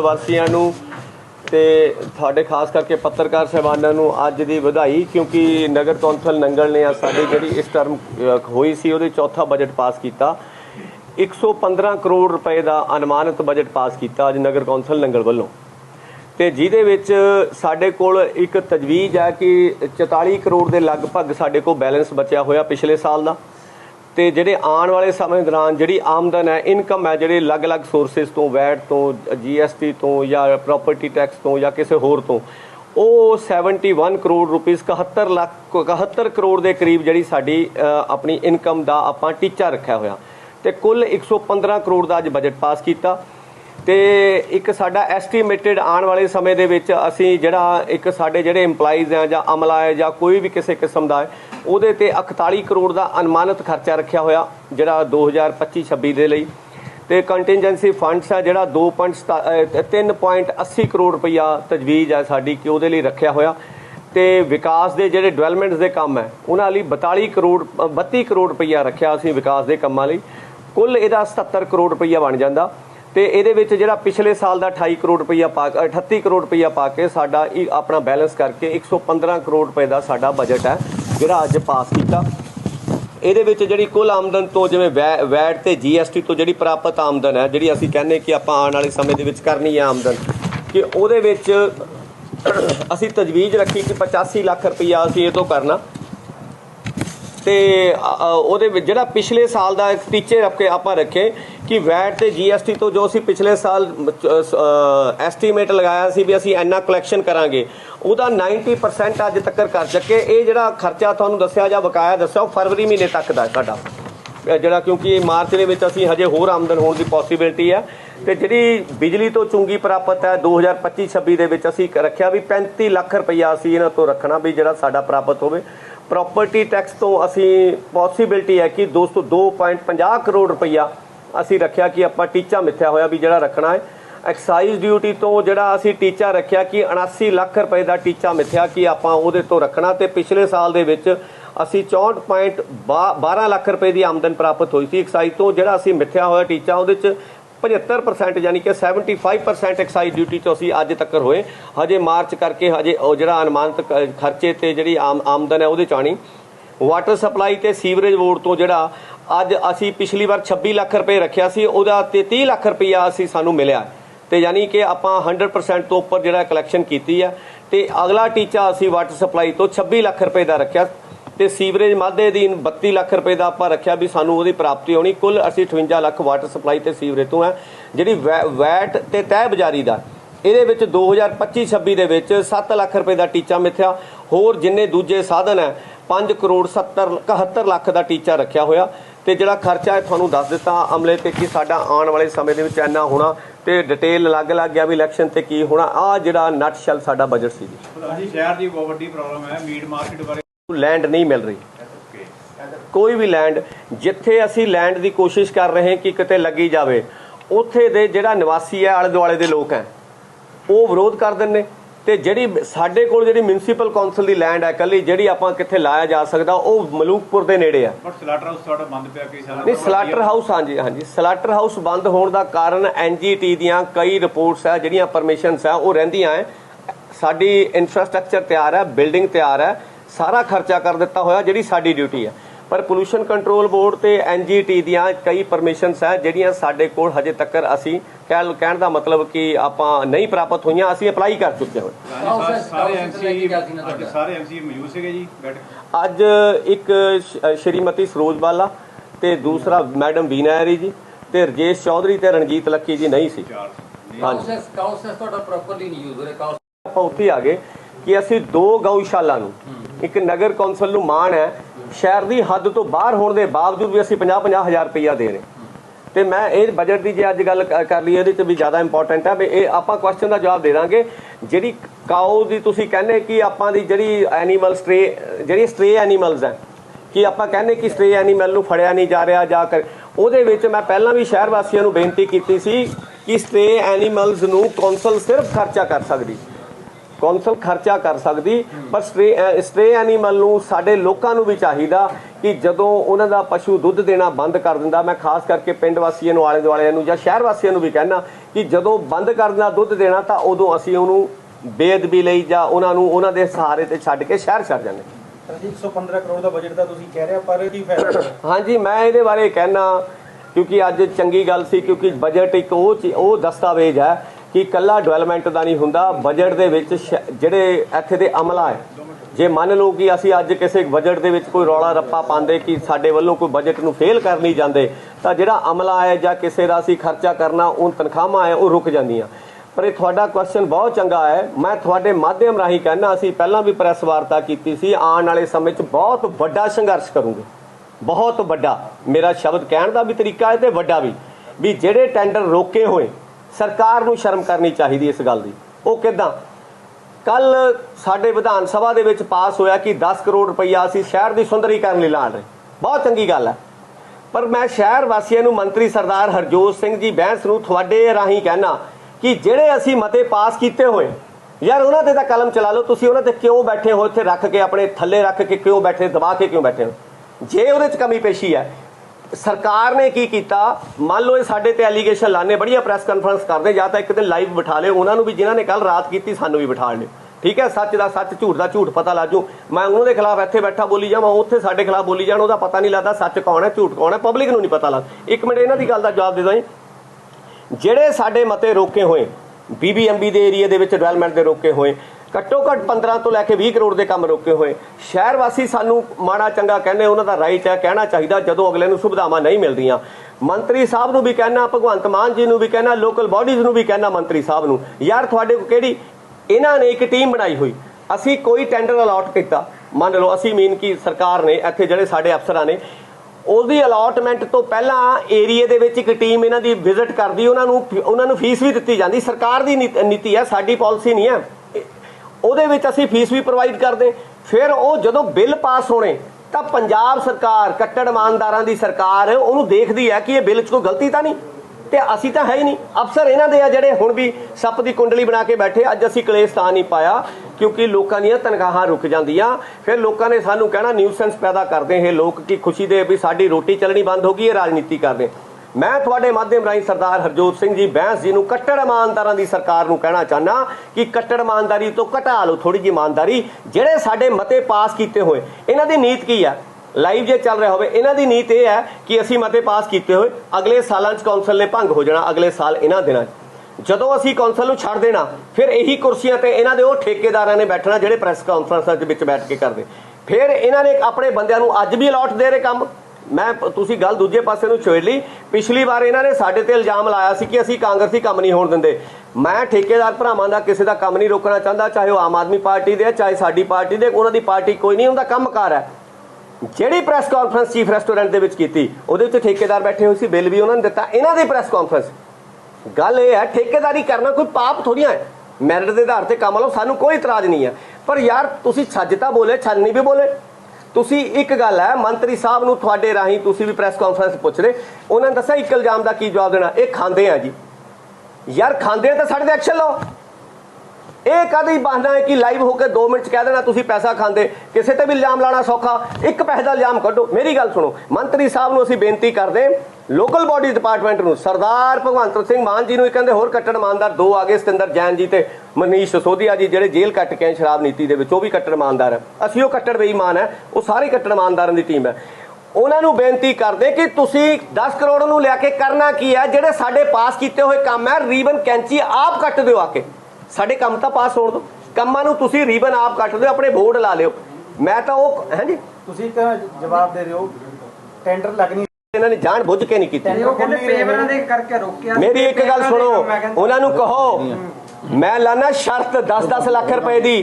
ਵਾਸੀਆਂ ਨੂੰ ਤੇ ਤੁਹਾਡੇ ਖਾਸ ਕਰਕੇ ਪੱਤਰਕਾਰ ਸਹਿਬਾਨਾਂ ਨੂੰ ਅੱਜ ਦੀ ਵਧਾਈ, ਕਿਉਂਕਿ ਨਗਰ ਕੌਂਸਲ ਨੰਗਲ ਨੇ ਆ ਸਾਡੀ ਜਿਹੜੀ ਇਸ ਟਰਮ ਹੋਈ ਸੀ, ਉਹਦੇ ਚੌਥਾ ਬਜਟ ਪਾਸ ਕੀਤਾ। 115 ਕਰੋੜ ਰੁਪਏ ਦਾ ਅਨੁਮਾਨਿਤ ਬਜਟ ਪਾਸ ਕੀਤਾ ਅੱਜ ਨਗਰ ਕੌਂਸਲ ਨੰਗਲ ਵੱਲੋਂ। ਤੇ ਜਿਹਦੇ ਵਿੱਚ ਸਾਡੇ ਕੋਲ ਇੱਕ ਤਜਵੀਜ਼ ਹੈ ਕਿ 44 ਕਰੋੜ ਦੇ ਲਗਭਗ ਸਾਡੇ ਕੋਲ ਬੈਲੈਂਸ ਬਚਿਆ ਹੋਇਆ ਪਿਛਲੇ ਸਾਲ ਦਾ। ਤੇ ਜਿਹੜੇ ਆਉਣ ਵਾਲੇ ਸਮੇਂ ਦੌਰਾਨ ਜਿਹੜੀ ਆਮਦਨ ਹੈ ਇਨਕਮ ਹੈ, ਜਿਹੜੇ ਅਲੱਗ-ਅਲੱਗ ਸੋਰਸਸ ਤੋਂ ਵੈਟ ਤੋਂ ਜੀਐਸਟੀ ਤੋਂ ਜਾਂ ਪ੍ਰਾਪਰਟੀ ਟੈਕਸ ਤੋਂ ਜਾਂ ਕਿਸੇ ਹੋਰ ਤੋਂ, ਉਹ 71 ਕਰੋੜ ਰੁਪੀਸ 71 ਲੱਖ 71 ਕਰੋੜ ਦੇ ਕਰੀਬ ਜਿਹੜੀ ਸਾਡੀ ਆਪਣੀ ਇਨਕਮ ਦਾ ਆਪਾਂ ਟੀਚਾ ਰੱਖਿਆ ਹੋਇਆ। ਤੇ ਕੁੱਲ 115 ਕਰੋੜ ਦਾ ਅੱਜ ਬਜਟ ਪਾਸ ਕੀਤਾ। ਤੇ ਇੱਕ ਸਾਡਾ ਐਸਟੀਮੇਟਡ ਆਉਣ ਵਾਲੇ ਸਮੇਂ ਦੇ ਵਿੱਚ ਅਸੀਂ ਜਿਹੜਾ ਇੱਕ ਸਾਡੇ ਜਿਹੜੇ EMPLOYEES ਆ ਜਾਂ ਅਮਲਾ ਹੈ ਜਾਂ ਕੋਈ ਵੀ ਕਿਸੇ ਕਿਸਮ ਦਾ ਹੈ ਉਹਦੇ ਤੇ 41 ਕਰੋੜ ਦਾ ਅਨੁਮਾਨਿਤ ਖਰਚਾ ਰੱਖਿਆ ਹੋਇਆ ਜਿਹੜਾ 2025-26 ਦੇ ਲਈ। ਤੇ ਕੰਟੀਨਜੈਂਸੀ ਫੰਡਸ ਹੈ ਜਿਹੜਾ 2.3.80 ਕਰੋੜ ਰੁਪਇਆ ਤਜਵੀਜ਼ ਹੈ ਸਾਡੀ ਕਿ ਉਹਦੇ ਲਈ ਰੱਖਿਆ ਹੋਇਆ। ਤੇ ਵਿਕਾਸ ਦੇ ਜਿਹੜੇ ਡਿਵੈਲਪਮੈਂਟਸ ਦੇ ਕੰਮ ਹੈ ਉਹਨਾਂ ਲਈ 42 ਕਰੋੜ ਅ, 32 ਕਰੋੜ ਰੁਪਇਆ ਰੱਖਿਆ ਅਸੀਂ ਵਿਕਾਸ ਦੇ ਕੰਮਾਂ ਲਈ। ਕੁੱਲ ਇਹਦਾ 77 ਕਰੋੜ ਰੁਪਇਆ ਬਣ ਜਾਂਦਾ। ਤੇ ਇਹਦੇ ਵਿੱਚ ਜਿਹੜਾ ਪਿਛਲੇ ਸਾਲ ਦਾ 28 ਕਰੋੜ ਰੁਪਇਆ ਪਾ 38 ਕਰੋੜ ਰੁਪਇਆ ਪਾ ਕੇ ਸਾਡਾ ਇਹ ਆਪਣਾ ਬੈਲੈਂਸ ਕਰਕੇ 115 ਕਰੋੜ ਰੁਪਏ ਦਾ ਸਾਡਾ ਬਜਟ ਹੈ ਜਿਹੜਾ ਅੱਜ ਪਾਸ ਕੀਤਾ। ਇਹਦੇ ਵਿੱਚ ਜਿਹੜੀ ਕੁੱਲ ਆਮਦਨ ਤੋਂ ਜਿਵੇਂ ਵੈ- ਵੈਟ ਤੇ ਜੀਐਸਟੀ ਤੋਂ ਜਿਹੜੀ ਪ੍ਰਾਪਤ ਆਮਦਨ ਹੈ, ਜਿਹੜੀ ਅਸੀਂ ਕਹਿੰਦੇ ਕਿ ਆਪਾਂ ਆਉਣ ਵਾਲੇ ਸਮੇਂ ਦੇ ਵਿੱਚ ਕਰਨੀ ਹੈ ਆਮਦਨ, ਕਿ ਉਹਦੇ ਵਿੱਚ ਅਸੀਂ ਤਜਵੀਜ਼ ਰੱਖੀ ਕਿ 85 ਲੱਖ ਰੁਪਈਆ ਅਸੀਂ ਇਹ ਤੋਂ ਕਰਨਾ। ਤੇ ਉਹਦੇ ਵਿੱਚ ਜਿਹੜਾ ਪਿਛਲੇ ਸਾਲ ਦਾ ਇੱਕ ਟੀਚੇ ਰੱਖ ਕੇ ਆਪਾਂ ਰੱਖੇ ਕਿ ਵੈਟ ਤੇ ਜੀਐਸਟੀ ਤੋਂ ਜੋ ਅਸੀਂ ਪਿਛਲੇ ਸਾਲ ਐਸਟੀਮੇਟ ਲਗਾਇਆ ਸੀ ਵੀ ਅਸੀਂ ਇੰਨਾ ਕਲੈਕਸ਼ਨ ਕਰਾਂਗੇ, ਉਹਦਾ 90% ਅੱਜ ਤੱਕ ਕਰ ਚੱਕੇ। ਇਹ ਜਿਹੜਾ ਖਰਚਾ ਤੁਹਾਨੂੰ ਦੱਸਿਆ ਜਾਂ ਬਕਾਇਆ ਦੱਸਿਆ, ਉਹ ਫਰਵਰੀ ਮਹੀਨੇ ਤੱਕ ਦਾ ਸਾਡਾ। ਜਿਹੜਾ ਕਿਉਂਕਿ ਮਾਰਚ ਦੇ ਵਿੱਚ ਅਸੀਂ ਹਜੇ ਹੋਰ ਆਮਦਨ ਹੋਣ ਦੀ ਪੋਸਿਬਿਲਿਟੀ ਹੈ। ਤੇ ਜਿਹੜੀ ਬਿਜਲੀ ਤੋਂ ਚੁੰਗੀ ਪ੍ਰਾਪਤ ਹੈ 2025-26 ਦੇ ਵਿੱਚ ਅਸੀਂ ਰੱਖਿਆ ਵੀ 35 ਲੱਖ ਰੁਪਈਆ ਅਸੀਂ ਇਹਨਾਂ ਤੋਂ ਰੱਖਣਾ ਵੀ ਜਿਹੜਾ ਸਾਡਾ ਪ੍ਰਾਪਤ ਹੋਵੇ। ਪ੍ਰਾਪਰਟੀ ਟੈਕਸ ਤੋਂ ਅਸੀਂ ਪੋਸਿਬਿਲਿਟੀ ਹੈ ਕਿ ਦੋਸਤੋ 2.50 ਕਰੋੜ ਰੁਪਈਆ ਅਸੀਂ ਰੱਖਿਆ ਕਿ ਆਪਾਂ ਟੀਚਾ ਮਿੱਥਿਆ ਹੋਇਆ ਵੀ ਜਿਹੜਾ ਰੱਖਣਾ ਹੈ। ਐਕਸਾਈਜ਼ ਡਿਊਟੀ ਤੋਂ ਜਿਹੜਾ ਅਸੀਂ ਟੀਚਾ ਰੱਖਿਆ ਕਿ 79 ਲੱਖ ਰੁਪਏ ਦਾ ਟੀਚਾ ਮਿੱਥਿਆ ਕਿ ਆਪਾਂ ਉਹਦੇ ਤੋਂ ਰੱਖਣਾ ਤੇ ਪਿਛਲੇ ਸਾਲ ਦੇ ਵਿੱਚ ਅਸੀਂ 64.12 ਲੱਖ ਰੁਪਏ ਦੀ ਆਮਦਨ ਪ੍ਰਾਪਤ ਹੋਈ ਸੀ। ਐਕਸਾਈਜ਼ ਤੋਂ ਜਿਹੜਾ ਅਸੀਂ ਮਿੱਥਿਆ ਹੋਇਆ ਟੀਚਾ ਉਹਦੇ ਚ 75% ਯਾਨੀ ਕਿ 75% ਐਕਸਾਈਜ਼ ਡਿਊਟੀ ਤੋਂ ਅਸੀਂ ਅੱਜ ਤੱਕ ਹੋਏ ਹਜੇ ਮਾਰਚ ਕਰਕੇ ਹਜੇ ਉਹ ਜਿਹੜਾ ਅਨੁਮਾਨਿਤ ਖਰਚੇ ਤੇ ਜਿਹੜੀ ਆਮ, ਆਮਦਨ ਹੈ ਉਹਦੇ ਚ ਆਣੀ ਵਾਟਰ ਸਪਲਾਈ ਤੇ ਸੀਵਰੇਜ ਬੋਰਡ ਤੋਂ ਜਿਹੜਾ ਅੱਜ ਅਸੀਂ ਪਿਛਲੀ ਵਾਰ 26 ਲੱਖ ਰੁਪਏ ਰੱਖਿਆ ਸੀ, ਉਹਦਾ ਤੇ 30 ਲੱਖ ਰੁਪਇਆ ਅਸੀਂ ਸਾਨੂੰ ਮਿਲਿਆ। ਤੇ ਯਾਨੀ ਕਿ ਆਪਾਂ 100% ਤੋਂ ਉੱਪਰ ਜਿਹੜਾ ਕਲੈਕਸ਼ਨ ਕੀਤੀ ਹੈ। ਤੇ ਅਗਲਾ ਟੀਚਾ ਅਸੀਂ ਵਾਟਰ ਸਪਲਾਈ ਤੋਂ 26 ਲੱਖ ਰੁਪਏ ਦਾ ਰੱਖਿਆ। ਤੇ ਸੀਵਰੇਜ ਮਾਧੇ ਅਧੀਨ 32 ਲੱਖ ਰੁਪਏ ਦਾ ਆਪਾਂ ਰੱਖਿਆ ਵੀ ਸਾਨੂੰ ਉਹਦੀ ਪ੍ਰਾਪਤੀ ਹੋਣੀ। ਕੁੱਲ ਅਸੀਂ 58 ਲੱਖ ਵਾਟਰ ਸਪਲਾਈ ਤੇ ਸੀਵਰੇਜ ਤੋਂ ਹੈ। ਜਿਹੜੀ ਵੈ- ਵੈਟ ਤੇ ਤਹਿ ਬਜ਼ਾਰੀ ਦਾ, ਇਹਦੇ ਵਿੱਚ 2025-26 ਦੇ ਵਿੱਚ 7 ਲੱਖ ਰੁਪਏ ਦਾ ਟੀਚਾ ਮਿੱਥਿਆ। ਹੋਰ ਜਿੰਨੇ ਦੂਜੇ ਸਾਧਨ ਹੈ 5 ਕਰੋੜ 70 71 ਲੱਖ ਦਾ ਟੀਚਾ ਰੱਖਿਆ ਹੋਇਆ। ਤੇ ਜਿਹੜਾ ਖਰਚਾ ਹੈ ਤੁਹਾਨੂੰ ਦੱਸ ਦਿੱਤਾ ਅਮਲੇ ਤੇ ਕਿ ਸਾਡਾ ਆਉਣ ਵਾਲੇ ਸਮੇਂ ਦੇ ਵਿੱਚ ਇੰਨਾ ਹੋਣਾ ਤੇ ਡਿਟੇਲ ਅਲੱਗ ਲੱਗ ਗਿਆ ਵੀ ਇਲੈਕਸ਼ਨ ਤੇ ਕੀ ਹੋਣਾ। ਆ ਜਿਹੜਾ ਨਟ ਸਾਡਾ ਬਜਟ ਸੀ ਜੀ। ਸ਼ਹਿਰ ਦੀ ਬਹੁਤ ਵੱਡੀ ਪ੍ਰੋਬਲਮ ਹੈ। ਮੀਟ ਮਾਰਕੀਟ ਬਾਰੇ ਲੈਂਡ ਨਹੀਂ ਮਿਲ ਰਹੀ। ਕੋਈ ਵੀ ਲੈਂਡ ਜਿੱਥੇ ਅਸੀਂ ਲੈਂਡ ਦੀ ਕੋਸ਼ਿਸ਼ ਕਰ ਰਹੇ ਕਿ ਕਿਤੇ ਲੱਗੀ ਜਾਵੇ ਉੱਥੇ ਦੇ ਜਿਹੜਾ ਨਿਵਾਸੀ ਹੈ ਆਲੇ ਦੁਆਲੇ ਦੇ ਲੋਕ ਹੈ ਉਹ ਵਿਰੋਧ ਕਰ ਦਿੰਦੇ ਤੇ ਜਿਹੜੀ ਸਾਡੇ ਕੋਲ ਜਿਹੜੀ ਮਿਊਨਿਸਪਲ ਕਾਉਂਸਲ ਦੀ ਲੈਂਡ ਹੈ ਕੱਲੀ ਜਿਹੜੀ ਆਪਾਂ ਕਿੱਥੇ ਲਾਇਆ ਜਾ ਸਕਦਾ ਉਹ ਮਲੂਕਪੁਰ ਦੇ ਨੇੜੇ ਆ ਬਟ ਸਲਾਟਰ ਹਾਊਸ ਤੁਹਾਡਾ ਬੰਦ ਪਿਆ ਕਈ ਸਾਲਾਂ ਨਹੀਂ। ਸਲਾਟਰ ਹਾਊਸ ਹਾਂਜੀ ਹਾਂਜੀ। ਸਲਾਟਰ ਹਾਊਸ ਬੰਦ ਹੋਣ ਦਾ ਕਾਰਨ ਐਨਜੀਟੀ ਦੀਆਂ ਕਈ ਰਿਪੋਰਟਸ ਹੈ ਜਿਹੜੀਆਂ ਪਰਮਿਸ਼ਨਸ ਹੈ ਉਹ ਰਹਿੰਦੀਆਂ ਹੈ। ਸਾਡੀ ਇਨਫਰਾਸਟ੍ਰਕਚਰ ਤਿਆਰ ਹੈ ਬਿਲਡਿੰਗ ਤਿਆਰ ਹੈ। ਸਾਰਾ ਖਰਚਾ ਕਰ ਦਿੱਤਾ ਹੋਇਆ ਜਿਹੜੀ ਸਾਡੀ ਡਿਊਟੀ ਹੈ ਪਰ ਪੋਲੂਸ਼ਨ ਕੰਟਰੋਲ ਬੋਰਡ ਤੇ ਐਨਜੀਟੀ ਦੀਆਂ ਕਈ ਪਰਮਿਸ਼ਨਸ ਹੈ ਜਿਹੜੀਆਂ ਸਾਡੇ ਕੋਲ ਹਜੇ ਤੱਕ ਅਸੀਂ ਕਹਿ ਕਹਿਣ ਦਾ ਮਤਲਬ ਕਿ ਆਪਾਂ ਨਹੀਂ ਪ੍ਰਾਪਤ ਹੋਈਆਂ ਅਸੀਂ ਅਪਲਾਈ ਕਰ ਚੁੱਕੇ ਹਾਂ ਸਾਰੇ ਐਮਸੀ ਅੱਜ ਸਾਰੇ ਐਮਸੀ ਮੌਜੂਦ ਸੀਗੇ ਜੀ ਬੈਠ ਅੱਜ ਇੱਕ ਸ਼੍ਰੀਮਤੀ ਸਰੋਜ ਬਾਲਾ ਤੇ ਦੂਸਰਾ ਮੈਡਮ ਬੀਨਾ ਐਰੀ ਜੀ ਤੇ ਰਜੇਸ਼ ਚੌਧਰੀ ਤੇ ਰਣਜੀਤ ਲੱਕੀ ਜੀ ਨਹੀਂ ਸੀ। ਹਾਂਜੀ। ਕਾਉਂਸਸ ਤੁਹਾਡਾ ਪ੍ਰੋਪਰਲੀ ਨਹੀਂ ਯੂਜ਼ ਹੋ ਰਿਹਾ ਕਾਉਂਸ ਆਪਾਂ ਉੱਥੇ ਆ ਗਏ ਕਿ ਅਸੀਂ ਦੋ ਗਊਸ਼ਾਲਾ ਨੂੰ ਇੱਕ ਨਗਰ ਕੌਂਸਲ ਨੂੰ ਮਾਣ ਹੈ, ਸ਼ਹਿਰ ਦੀ ਹੱਦ ਤੋਂ ਬਾਹਰ ਹੋਣ ਦੇ ਬਾਵਜੂਦ ਵੀ ਅਸੀਂ 50-50 ਹਜ਼ਾਰ ਰੁਪਈਆ ਦੇ ਰਹੇ ਤੇ ਮੈਂ ਇਹ ਬਜਟ ਦੀ ਜੇ ਅੱਜ ਗੱਲ ਕ- ਕਰ ਲਈ ਇਹਦੇ ਚ ਵੀ ਜ਼ਿਆਦਾ ਇੰਪੋਰਟੈਂਟ ਹੈ ਵੀ ਇਹ ਆਪਾਂ ਕੁਐਸਚਨ ਦਾ ਜਵਾਬ ਦੇ ਦਾਂਗੇ। ਜਿਹੜੀ ਕਾਓ ਦੀ ਤੁਸੀਂ ਕਹਿੰਦੇ ਕਿ ਆਪਾਂ ਦੀ ਜਿਹੜੀ ਐਨੀਮਲ ਸਟ੍ਰੇ ਜਿਹੜੀ ਸਟ੍ਰੇ ਐਨੀਮਲਸ ਹੈ, ਕਿ ਆਪਾਂ ਕਹਿੰਦੇ ਕਿ ਸਟ੍ਰੇ ਐਨੀਮਲ ਨੂੰ ਫੜਿਆ ਨਹੀਂ ਜਾ ਰਿਹਾ ਜਾਂ ਕਰ ਉਹਦੇ ਵਿੱਚ ਮੈਂ ਪਹਿਲਾਂ ਵੀ ਸ਼ਹਿਰ ਵਾਸੀਆਂ ਨੂੰ ਬੇਨਤੀ ਕੀਤੀ ਸੀ ਕਿ ਸਟ੍ਰੇ ਐਨੀਮਲਸ ਨੂੰ ਕੌਂਸਲ ਸਿਰਫ ਖਰਚਾ ਕਰ ਸਕਦੀ। ਕੌਂਸਲ ਖਰਚਾ ਕਰ ਸਕਦੀ ਪਰ ਸਟ੍ਰੇ ਐਨੀਮਲ ਨੂੰ ਸਾਡੇ ਲੋਕਾਂ ਨੂੰ ਵੀ ਚਾਹੀਦਾ ਕਿ ਜਦੋਂ ਉਹਨਾਂ ਦਾ ਪਸ਼ੂ ਦੁੱਧ ਦੇਣਾ ਬੰਦ ਕਰ ਦਿੰਦਾ ਮੈਂ ਖਾਸ ਕਰਕੇ ਪਿੰਡ ਵਾਸੀਆਂ ਨੂੰ ਆਲੇ ਦੁਆਲਿਆਂ ਨੂੰ ਜਾਂ ਸ਼ਹਿਰ ਵਾਸੀਆਂ ਨੂੰ ਵੀ ਕਹਿਣਾ ਕਿ ਜਦੋਂ ਬੰਦ ਕਰ ਦਿੰਦਾ ਦੁੱਧ ਦੇਣਾ ਤਾਂ ਉਦੋਂ ਅਸੀਂ ਉਹਨੂੰ ਬੇਅਦਬੀ ਲਈ ਜਾਂ ਉਹਨਾਂ ਨੂੰ ਉਹਨਾਂ ਦੇ ਸਹਾਰੇ ਤੇ ਛੱਡ ਕੇ ਸ਼ਹਿਰ ਛੱਡ ਜਾਂਦੇ। ਸਰ ਜੀ 115 ਕਰੋੜ ਦਾ ਬਜਟ ਦਾ ਤੁਸੀਂ ਕਹਿ ਰਹੇ ਪਰ ਕੀ ਫਾਇਦਾ ਹਾਂਜੀ ਮੈਂ ਇਹਦੇ ਬਾਰੇ ਕਹਿਣਾ ਕਿਉਂਕਿ ਅੱਜ ਚੰਗੀ ਗੱਲ ਸੀ ਕਿਉਂਕਿ ਬਜਟ ਇੱਕ ਉਹ ਉਹ ਦਸਤਾਵੇਜ਼ ਹੈ ਕਿ ਕੱਲਾ ਡਿਵੈਲਪਮੈਂਟ ਦਾ ਨਹੀਂ ਹੁੰਦਾ ਬਜਟ ਦੇ ਵਿੱਚ ਸ਼- ਜਿਹੜੇ ਇੱਥੇ ਦੇ ਅਮਲਾ ਹੈ, ਜੇ ਮੰਨ ਲਓ ਕਿ ਅਸੀਂ ਅੱਜ ਕਿਸੇ ਬਜਟ ਦੇ ਵਿੱਚ ਕੋਈ ਰੌਲਾ ਰੱਪਾ ਪਾਉਂਦੇ ਕਿ ਸਾਡੇ ਵੱਲੋਂ ਕੋਈ ਬਜਟ ਨੂੰ ਫੇਲ ਕਰ ਨਹੀਂ ਜਾਂਦੇ, ਤਾਂ ਜਿਹੜਾ ਅਮਲਾ ਹੈ ਜਾਂ ਕਿਸੇ ਦਾ ਅਸੀਂ ਖਰਚਾ ਕਰਨਾ, ਉਹ ਤਨਖਾਹਾਂ ਹੈ, ਉਹ ਰੁਕ ਜਾਂਦੀਆਂ। ਪਰ ਇਹ ਤੁਹਾਡਾ ਕੁਐਸਚਨ ਬਹੁਤ ਚੰਗਾ ਹੈ। ਮੈਂ ਤੁਹਾਡੇ ਮਾਧਿਅਮ ਰਾਹੀਂ ਕਹਿਣਾ ਅਸੀਂ ਪਹਿਲਾਂ ਵੀ ਪ੍ਰੈਸ ਵਾਰਤਾ ਕੀਤੀ ਸੀ, ਆਉਣ ਵਾਲੇ ਸਮੇਂ 'ਚ ਬਹੁਤ ਵੱਡਾ ਸੰਘਰਸ਼ ਕਰੂੰਗੇ। ਬਹੁਤ ਵੱਡਾ। ਮੇਰਾ ਸ਼ਬਦ ਕਹਿਣ ਦਾ ਵੀ ਤਰੀਕਾ ਹੈ ਤੇ ਵੱਡਾ ਵੀ। ਵੀ ਜਿਹੜੇ ਟੈਂਡਰ ਰੋਕੇ ਹੋਏ ਸਰਕਾਰ ਨੂੰ ਸ਼ਰਮ ਕਰਨੀ ਚਾਹੀਦੀ ਇਸ ਗੱਲ ਦੀ। ਉਹ ਕਿਦਾਂ? ਕੱਲ ਸਾਡੇ ਵਿਧਾਨ ਸਭਾ ਦੇ ਵਿੱਚ ਪਾਸ ਹੋਇਆ ਕਿ 10 ਕਰੋੜ ਰੁਪਈਆ ਅਸੀਂ ਸ਼ਹਿਰ ਦੀ ਸੁੰਦਰੀਕਰਨ ਲਈ ਲਾਣ ਰਹੇ। ਬਹੁਤ ਚੰਗੀ ਗੱਲ ਹੈ। ਪਰ ਮੈਂ ਸ਼ਹਿਰ ਵਾਸੀਆਂ ਨੂੰ ਮੰਤਰੀ ਸਰਦਾਰ ਹਰਜੋਤ ਸਿੰਘ ਜੀ ਬੈਂਸ ਨੂੰ ਤੁਹਾਡੇ ਰਾਹੀਂ ਕਹਿਣਾ ਕਿ ਜਿਹੜੇ ਅਸੀਂ ਮਤੇ ਪਾਸ ਕੀਤੇ ਹੋਏ, ਯਾਰ ਉਹਨਾਂ ਤੇ ਤਾਂ ਕਲਮ ਚਲਾ ਲਓ, ਤੁਸੀਂ ਉਹਨਾਂ ਤੇ ਕਿਉਂ ਬੈਠੇ ਹੋ? ਇੱਥੇ ਰੱਖ ਕੇ ਆਪਣੇ ਥੱਲੇ ਰੱਖ ਕੇ ਕਿਉਂ ਬੈਠੇ? ਦਬਾ ਕੇ ਕਿਉਂ ਬੈਠੇ ਹੋ? ਜੇ ਉਹਦੇ 'ਚ ਕਮੀ ਪੇਸ਼ੀ ਹੈ ਸਰਕਾਰ ਨੇ ਕੀ ਕੀਤਾ? ਮੰਨ ਲਓ ਇਹ ਸਾਡੇ ਤੇ ਐਲੀਗੇਸ਼ਨ ਲਾਣੇ ਬੜੀਆ ਪ੍ਰੈਸ ਕਾਨਫਰੰਸ ਕਰਦੇ, ਜਾਂ ਤਾਂ ਇੱਕ ਦਿਨ ਲਾਈਵ ਬਿਠਾ ਲਿਓ ਉਹਨਾਂ ਨੂੰ ਵੀ ਜਿਨ੍ਹਾਂ ਨੇ ਕੱਲ ਰਾਤ ਕੀਤੀ, ਸਾਨੂੰ ਵੀ ਬਿਠਾ ਲਿਓ ਠੀਕ ਹੈ? ਸੱਚ ਦਾ ਸੱਚ, ਝੂਠ ਦਾ ਝੂਠ, ਪਤਾ ਲੱਜੂ ਮੈਂ ਉਹਨਾਂ ਦੇ ਖਿਲਾਫ ਇੱਥੇ ਬੈਠਾ ਬੋਲੀ ਜਾਵਾਂ, ਉੱਥੇ ਸਾਡੇ ਖਿਲਾਫ ਬੋਲੀ ਜਾਣ, ਉਹਦਾ ਪਤਾ ਨਹੀਂ ਲੱਗਦਾ ਸੱਚ ਕੌਣ ਹੈ, ਝੂਠ ਕੌਣ ਹੈ ਪਬਲਿਕ ਨੂੰ ਨਹੀਂ ਪਤਾ ਲੱਗ ਇੱਕ ਮਿੰਟ, ਇਹਨਾਂ ਦੀ ਗੱਲ ਦਾ ਜਵਾਬ ਦੇ ਦਾਂ ਜੀ। ਜਿਹੜੇ ਸਾਡੇ ਮਤੇ ਰੋਕੇ ਹੋਏ ਬੀਬੀਐਮਬੀ ਦੇ ਏਰੀਆ ਦੇ ਵਿੱਚ ਡਿਵੈਲਪਮੈਂਟ ਦੇ ਰੋਕੇ ਹੋਏ ਘੱਟੋ ਘੱਟ 15 ਤੋਂ ਲੈ ਕੇ 20 ਕਰੋੜ ਦੇ ਕੰਮ ਰੋਕੇ ਹੋਏ। ਸ਼ਹਿਰ ਵਾਸੀ ਸਾਨੂੰ ਮਾੜਾ ਚੰਗਾ ਕਹਿੰਦੇ, ਉਹਨਾਂ ਦਾ ਰਾਈਟ ਹੈ, ਕਹਿਣਾ ਚਾਹੀਦਾ ਜਦੋਂ ਅਗਲੇ ਨੂੰ ਸੁਵਿਧਾਵਾਂ ਨਹੀਂ ਮਿਲਦੀਆਂ। ਮੰਤਰੀ ਸਾਹਿਬ ਨੂੰ ਵੀ ਕਹਿਣਾ, ਭਗਵੰਤ ਮਾਨ ਜੀ ਨੂੰ ਵੀ ਕਹਿਣਾ ਲੋਕਲ ਬਾਡੀਜ਼ ਨੂੰ ਵੀ ਕਹਿਣਾ ਮੰਤਰੀ ਸਾਹਿਬ ਨੂੰ, ਯਾਰ ਤੁਹਾਡੇ ਕੋਲ ਕਿਹੜੀ ਇਹਨਾਂ ਨੇ ਇੱਕ ਟੀਮ ਬਣਾਈ ਹੋਈ। ਅਸੀਂ ਕੋਈ ਟੈਂਡਰ ਅਲਾਟ ਕੀਤਾ। ਮੰਨ ਲਓ, ਅਸੀਂ ਮੀਨ ਕੀ ਸਰਕਾਰ ਨੇ, ਇੱਥੇ ਜਿਹੜੇ ਸਾਡੇ ਅਫਸਰਾਂ ਨੇ, ਉਹਦੀ ਅਲਾਟਮੈਂਟ ਤੋਂ ਪਹਿਲਾਂ ਏਰੀਏ ਦੇ ਵਿੱਚ ਇੱਕ ਟੀਮ ਇਹਨਾਂ ਦੀ ਵਿਜ਼ਿਟ ਕਰਦੀ, ਉਹਨਾਂ ਨੂੰ ਉਹਨਾਂ ਨੂੰ ਫੀਸ ਵੀ ਦਿੱਤੀ ਜਾਂਦੀ। ਸਰਕਾਰ ਦੀ ਨੀਤ- ਨੀਤੀ ਹੈ, ਸਾਡੀ ਪਾਲਿਸੀ ਨਹੀਂ ਹੈ। ਉਹਦੇ ਵਿੱਚ ਅਸੀਂ ਫੀਸ ਵੀ ਪ੍ਰੋਵਾਈਡ ਕਰਦੇ। ਫਿਰ ਉਹ ਜਦੋਂ ਬਿੱਲ ਪਾਸ ਹੋਣੇ, ਤਾਂ ਪੰਜਾਬ ਸਰਕਾਰ, ਕੱਟੜ ਇਮਾਨਦਾਰਾਂ ਦੀ ਸਰਕਾਰ ਉਹਨੂੰ ਦੇਖਦੀ ਹੈ ਕਿ ਇਹ ਬਿੱਲ 'ਚ ਕੋਈ ਗਲਤੀ ਤਾਂ ਨਹੀਂ। ਤੇ ਅਸੀਂ ਤਾਂ ਹੈ ਹੀ ਨਹੀਂ। ਅਫਸਰ ਇਹਨਾਂ ਦੇ ਆ ਜਿਹੜੇ ਹੁਣ ਵੀ ਸੱਪ ਦੀ ਕੁੰਡਲੀ ਬਣਾ ਕੇ ਬੈਠੇ। ਅੱਜ ਅਸੀਂ ਕਲੇਸ਼ ਤਾਂ ਨਹੀਂ ਪਾਇਆ, ਕਿਉਂਕਿ ਲੋਕਾਂ ਦੀਆਂ ਤਨਖਾਹਾਂ ਰੁਕ ਜਾਂਦੀਆਂ। ਫਿਰ ਲੋਕਾਂ ਨੇ ਸਾਨੂੰ ਕਹਿਣਾ ਨਿਊਸੈਂਸ ਪੈਦਾ ਕਰਦੇ। ਇਹ ਲੋਕ ਕਿ ਖੁਸ਼ੀ ਦੇ ਵੀ ਸਾਡੀ ਰੋਟੀ ਚੱਲਣੀ ਬੰਦ ਹੋ ਗਈ, ਇਹ ਰਾਜਨੀਤੀ ਕਰਦੇ। ਮੈਂ ਤੁਹਾਡੇ ਮਾਧਿਅਮ ਰਾਹੀਂ ਸਰਦਾਰ ਹਰਜੋਤ ਸਿੰਘ ਜੀ ਬੈਂਸ ਜੀ ਨੂੰ ਕੱਟੜ ਇਮਾਨਦਾਰਾਂ ਦੀ ਸਰਕਾਰ ਨੂੰ ਕਹਿਣਾ ਚਾਹਨਾ ਕਿ ਕੱਟੜ ਇਮਾਨਦਾਰੀ ਤੋਂ ਘਟਾ ਲਓ ਥੋੜੀ ਜਿਹੀ ਇਮਾਨਦਾਰੀ, ਜਿਹੜੇ ਸਾਡੇ ਮਤੇ ਪਾਸ ਕੀਤੇ ਹੋਏ। ਇਹਨਾਂ ਦੀ ਨੀਤ ਕੀ ਹੈ? ਲਾਈਵ ਜੇ ਚੱਲ ਰਿਹਾ ਹੋਵੇ, ਇਹਨਾਂ ਦੀ ਨੀਤ ਇਹ ਹੈ ਕਿ ਅਸੀਂ ਮਤੇ ਪਾਸ ਕੀਤੇ ਹੋਏ, ਅਗਲੇ ਸਾਲਾਂ 'ਚ ਕੌਂਸਲ ਨੇ ਭੰਗ ਹੋ ਜਾਣਾ, ਅਗਲੇ ਸਾਲ ਇਹਨਾਂ ਦਿਨਾਂ 'ਚ। ਜਦੋਂ ਅਸੀਂ ਕੌਂਸਲ ਨੂੰ ਛੱਡ ਦੇਣਾ, ਫਿਰ ਇਹੀ ਕੁਰਸੀਆਂ ਤੇ ਇਹਨਾਂ ਦੇ ਉਹ ਠੇਕੇਦਾਰਾਂ ਨੇ ਬੈਠਣਾ ਜਿਹੜੇ ਪ੍ਰੈਸ ਕਾਨਫਰੰਸਾਂ ਦੇ ਵਿੱਚ ਬੈਠ ਕੇ ਕਰਦੇ। ਫਿਰ ਇਹਨਾਂ ਨੇ ਆਪਣੇ ਬੰਦਿਆਂ ਨੂੰ ਅੱਜ ਵੀ ਅਲਾਟ ਦੇ ਰਹੇ ਕੰਮ। ਮੈਂ ਤੁਸੀਂ ਗੱਲ ਦੂਜੇ ਪਾਸੇ ਨੂੰ ਛੇੜ ਲਈ। ਪਿਛਲੀ ਵਾਰ ਇਹਨਾਂ ਨੇ ਸਾਡੇ ਤੇ ਇਲਜ਼ਾਮ ਲਾਇਆ ਸੀ ਕਿ ਅਸੀਂ ਕਾਂਗਰਸੀ ਕੰਮ ਨਹੀਂ ਹੋਣ ਦਿੰਦੇ। ਮੈਂ ਠੇਕੇਦਾਰ ਭਰਾਵਾਂ ਦਾ ਕਿਸੇ ਦਾ ਕੰਮ ਨਹੀਂ ਰੋਕਣਾ ਚਾਹੁੰਦਾ, ਚਾਹੇ ਉਹ ਆਮ ਆਦਮੀ ਪਾਰਟੀ ਦੇ ਆ ਚਾਹੇ ਸਾਡੀ ਪਾਰਟੀ ਦੇ। ਉਹਨਾਂ ਦੀ ਪਾਰਟੀ ਕੋਈ ਨਹੀਂ, ਉਹਦਾ ਕੰਮਕਾਰ ਹੈ। ਜਿਹੜੀ ਪ੍ਰੈਸ ਕਾਨਫਰੰਸ ਚੀਫ ਰੈਸਟੋਰੈਂਟ ਦੇ ਵਿੱਚ ਕੀਤੀ, ਉਹਦੇ ਵਿੱਚ ਠੇਕੇਦਾਰ ਬੈਠੇ ਹੋਏ ਸੀ, ਬਿੱਲ ਵੀ ਉਹਨਾਂ ਨੇ ਦਿੱਤਾ। ਇਹਨਾਂ ਦੀ ਪ੍ਰੈਸ ਕਾਨਫਰੰਸ। ਗੱਲ ਇਹ ਹੈ, ਠੇਕੇਦਾਰੀ ਕਰਨਾ ਕੋਈ ਪਾਪ ਥੋੜੀਆਂ ਹੈ। ਮੈਰਿਟ ਦੇ ਆਧਾਰ ਤੇ ਕੰਮ ਲਓ ਸਾਨੂੰ ਕੋਈ ਇਤਰਾਜ਼ ਨਹੀਂ ਹੈ। ਪਰ ਯਾਰ, ਤੁਸੀਂ ਛੱਜ ਤਾਂ ਬੋਲੇ ਛੱਜ ਨਹੀਂ ਵੀ ਬੋਲੇ। ਤੁਸੀਂ ਇੱਕ ਗੱਲ ਹੈ, ਮੰਤਰੀ ਸਾਹਿਬ ਨੂੰ ਤੁਹਾਡੇ ਰਾਹੀਂ ਤੁਸੀਂ ਵੀ ਪ੍ਰੈਸ ਕਾਨਫਰੰਸ ਪੁੱਛ ਰਹੇ। ਉਹਨਾਂ ਨੇ ਦੱਸਿਆ, ਇੱਕ ਇਲਜ਼ਾਮ ਦਾ ਕੀ ਜਵਾਬ ਦੇਣਾ? ਇਹ ਖਾਂਦੇ ਆ ਜੀ। ਯਾਰ, ਖਾਂਦੇ ਆ ਤਾਂ ਸਾਡੇ ਤੇ ਐਕਸ਼ਨ ਲਓ। ਇਹ ਕਦੇ ਬਹਾਨਾ ਹੈ ਕਿ ਲਾਈਵ ਹੋ ਕੇ 2 ਮਿੰਟ ਚ ਕਹਿ ਦੇਣਾ ਤੁਸੀਂ ਪੈਸਾ ਖਾਂਦੇ, ਕਿਸੇ ਤੇ ਵੀ ਇਲਜ਼ਾਮ ਲਾਣਾ ਸੌਖਾ, ਇੱਕ ਪੈਸੇ ਦਾ ਇਲਜ਼ਾਮ ਕੱਢੋ। ਮੇਰੀ ਗੱਲ ਸੁਣੋ, ਮੰਤਰੀ ਸਾਹਿਬ ਨੂੰ ਅਸੀਂ ਬੇਨਤੀ ਕਰਦੇ ਲੋਕਲ ਬਾਡੀ ਡਿਪਾਰਟਮੈਂਟ ਨੂੰ, ਸਰਦਾਰ ਭਗਵੰਤ ਸਿੰਘ ਮਾਨ ਜੀ ਨੂੰ ਇਹ ਕਹਿੰਦੇ, ਹੋਰ ਕੱਟੜ ਇਮਾਨਦਾਰ ਦੋ ਆ ਗਏ ਸਤਿੰਦਰ ਜੈਨ ਜੀ ਤੇ ਮਨੀਸ਼ ਸੋਧੀਆ ਜੀ, ਜਿਹੜੇ ਜੇਲ੍ਹ ਕੱਟ ਕੇ ਸ਼ਰਾਬ ਨੀਤੀ ਦੇ ਵਿੱਚ, ਉਹ ਵੀ ਕੱਟੜ ਇਮਾਨਦਾਰ ਹੈ। ਅਸੀਂ ਉਹ ਕੱਟੜ ਬੇਈਮਾਨ ਹੈ, ਉਹ ਸਾਰੇ ਕੱਟੜ ਇਮਾਨਦਾਰਾਂ ਦੀ ਟੀਮ ਹੈ। ਉਹਨਾਂ ਨੂੰ ਬੇਨਤੀ ਕਰਦੇ ਕਿ ਤੁਸੀਂ 10 ਕਰੋੜ ਨੂੰ ਲੈ ਕੇ ਕਰਨਾ ਕੀ ਹੈ, ਜਿਹੜੇ ਸਾਡੇ ਪਾਸ ਕੀਤੇ ਹੋਏ ਕੰਮ ਹੈ, ਰੀਬਨ ਕੈਂਚੀ ਆਪ ਕੱਟ ਦਿਓ ਆ ਕੇ। ਸਾਡੇ ਕੰਮ ਤਾਂ ਪਾਸ ਹੋਣ ਦਿਓ ਕੰਮਾਂ ਨੂੰ ਤੁਸੀਂ ਰੀਬਨ ਆਪ ਕੱਟ ਦਿਓ ਆਪਣੇ ਬੋਰਡ ਲਾ ਲਿਓ। ਮੈਂ ਤਾਂ ਉਹ ਹਾਂਜੀ ਤੁਸੀਂ ਇੱਕ ਜਵਾਬ ਦੇ ਦਿਓ ਟੈਂਡਰ ਲੱਗਣੀ ਇਹਨਾਂ ਨੇ ਜਾਣ ਬੁੱਝ ਕੇ ਨਹੀਂ ਕੀਤੀ। ਤੇ ਉਹ ਕਹਿੰਦੇ ਪੇਵਰਾਂ ਦੇ ਕਰਕੇ ਰੋਕਿਆ। ਮੇਰੀ ਇੱਕ ਗੱਲ ਸੁਣੋ ਉਹਨਾਂ ਨੂੰ ਕਹੋ ਮੈਂ ਲਾਣਾ ਸ਼ਰਤ 10-10 ਲੱਖ ਰੁਪਏ ਦੀ।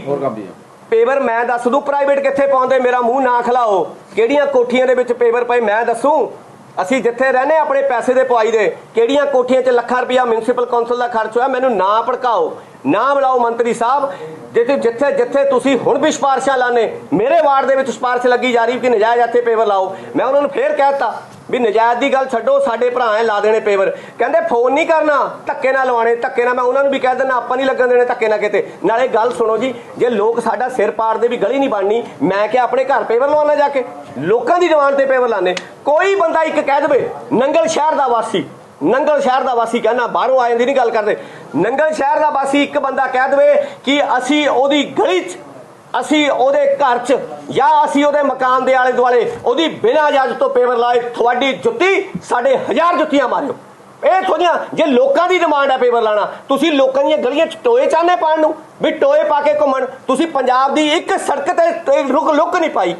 ਪੇਵਰ ਮੈਂ ਦੱਸ ਦੂੰ ਪ੍ਰਾਈਵੇਟ ਕਿੱਥੇ ਪਾਉਂਦੇ ਮੇਰਾ ਮੂੰਹ ਨਾ ਖਲਾਓ। ਕਿਹੜੀਆਂ ਕੋਠੀਆਂ ਦੇ ਵਿੱਚ ਪੇਵਰ ਪਏ ਮੈਂ ਦੱਸੂ? ਅਸੀਂ ਜਿੱਥੇ ਰਹਨੇ ਆਪਣੇ ਪੈਸੇ ਦੇ ਪਵਾਈ ਦੇ। ਕਿਹੜੀਆਂ ਕੋਠੀਆਂ 'ਚ ਲੱਖਾਂ ਰੁਪਇਆ ਮਿਊਨਿਸਪਲ ਕੌਂਸਲ ਦਾ ਖਰਚ ਹੋਇਆ ਮੈਨੂੰ ਨਾ ਭੜਕਾਓ। ਨਾ ਬੁਲਾਓ ਮੰਤਰੀ ਸਾਹਿਬ, ਜਿੱਥੇ ਜਿੱਥੇ ਜਿੱਥੇ ਤੁਸੀਂ ਹੁਣ ਵੀ ਸਿਫਾਰਸ਼ਾਂ ਲਾਣੇ ਮੇਰੇ ਵਾਰਡ ਦੇ ਵਿੱਚ ਸਿਫਾਰਸ਼ ਲੱਗੀ ਜਾ ਰਹੀ ਕਿ ਨਜਾਇਜ਼ ਇੱਥੇ ਪੇਵਰ ਲਾਓ। ਮੈਂ ਉਹਨਾਂ ਨੂੰ ਫੇਰ ਕਹਿਤਾ ਵੀ ਨਜਾਇਜ਼ ਦੀ ਗੱਲ ਛੱਡੋ, ਸਾਡੇ ਭਰਾ ਐ ਲਾ ਦੇਣੇ ਪੇਵਰ ਕਹਿੰਦੇ, ਫੋਨ ਨਹੀਂ ਕਰਨਾ, ਧੱਕੇ ਨਾਲ ਲਵਾਣੇ ਧੱਕੇ ਨਾਲ। ਮੈਂ ਉਹਨਾਂ ਨੂੰ ਵੀ ਕਹਿ ਦਿੰਦਾ, ਆਪਾਂ ਨਹੀਂ ਲੱਗਣ ਦੇਣੇ ਧੱਕੇ ਨਾਲ ਕਿਤੇ। ਨਾਲੇ ਗੱਲ ਸੁਣੋ ਜੀ, ਜੇ ਲੋਕ ਸਾਡਾ ਸਿਰ ਪਾੜਦੇ ਵੀ ਗਲੀ ਨਹੀਂ ਬਣਨੀ, ਮੈਂ ਕਿ ਆਪਣੇ ਘਰ ਪੇਵਰ ਲਵਾਉਣਾ ਜਾ ਕੇ। ਲੋਕਾਂ ਦੀ ਜਵਾਨ ਤੇ ਪੇਵਰ ਲਾਣੇ ਕੋਈ ਬੰਦਾ ਇੱਕ ਕਹਿ ਦੇਵੇ, ਨੰਗਲ ਸ਼ਹਿਰ ਦਾ ਵਾਸੀ ਨੰਗਲ ਸ਼ਹਿਰ ਦਾ ਵਾਸੀ ਕਹਿੰਦਾ ਬਾਹਰੋਂ ਆਏ ਦੀ ਨਹੀਂ ਗੱਲ ਕਰਦੇ। ਨੰਗਲ ਸ਼ਹਿਰ ਦਾ ਵਾਸੀ ਇੱਕ ਬੰਦਾ ਕਹਿ ਦੇਵੇ ਕਿ ਅਸੀਂ ਉਹਦੀ ਗਲੀ 'ਚ, ਅਸੀਂ ਉਹਦੇ ਘਰ 'ਚ ਜਾਂ ਅਸੀਂ ਉਹਦੇ ਮਕਾਨ ਦੇ ਆਲੇ ਦੁਆਲੇ ਉਹਦੀ ਬਿਨਾਂ ਇਜਾਜ਼ਤ ਤੋਂ ਪੇਪਰ ਲਾਏ, ਤੁਹਾਡੀ ਜੁੱਤੀ ਸਾਡੇ ਹਜ਼ਾਰ ਜੁੱਤੀਆਂ ਮਾਰਿਓ। ਇਹ ਥੋੜੀਆਂ, ਜੇ ਲੋਕਾਂ ਦੀ ਡਿਮਾਂਡ ਹੈ ਪੇਪਰ ਲਾਣਾ, ਤੁਸੀਂ ਲੋਕਾਂ ਦੀਆਂ ਗਲੀਆਂ 'ਚ ਟੋਏ ਚਾਹਨੇ ਪਾਣ ਨੂੰ? ਵੀ ਟੋਏ ਪਾ ਕੇ ਘੁੰਮਣ, ਤੁਸੀਂ ਪੰਜਾਬ ਦੀ ਇੱਕ ਸੜਕ ਤੇ ਤੇ ਰੁਕ ਲੁੱਕ ਨਹੀਂ ਪਾਈ।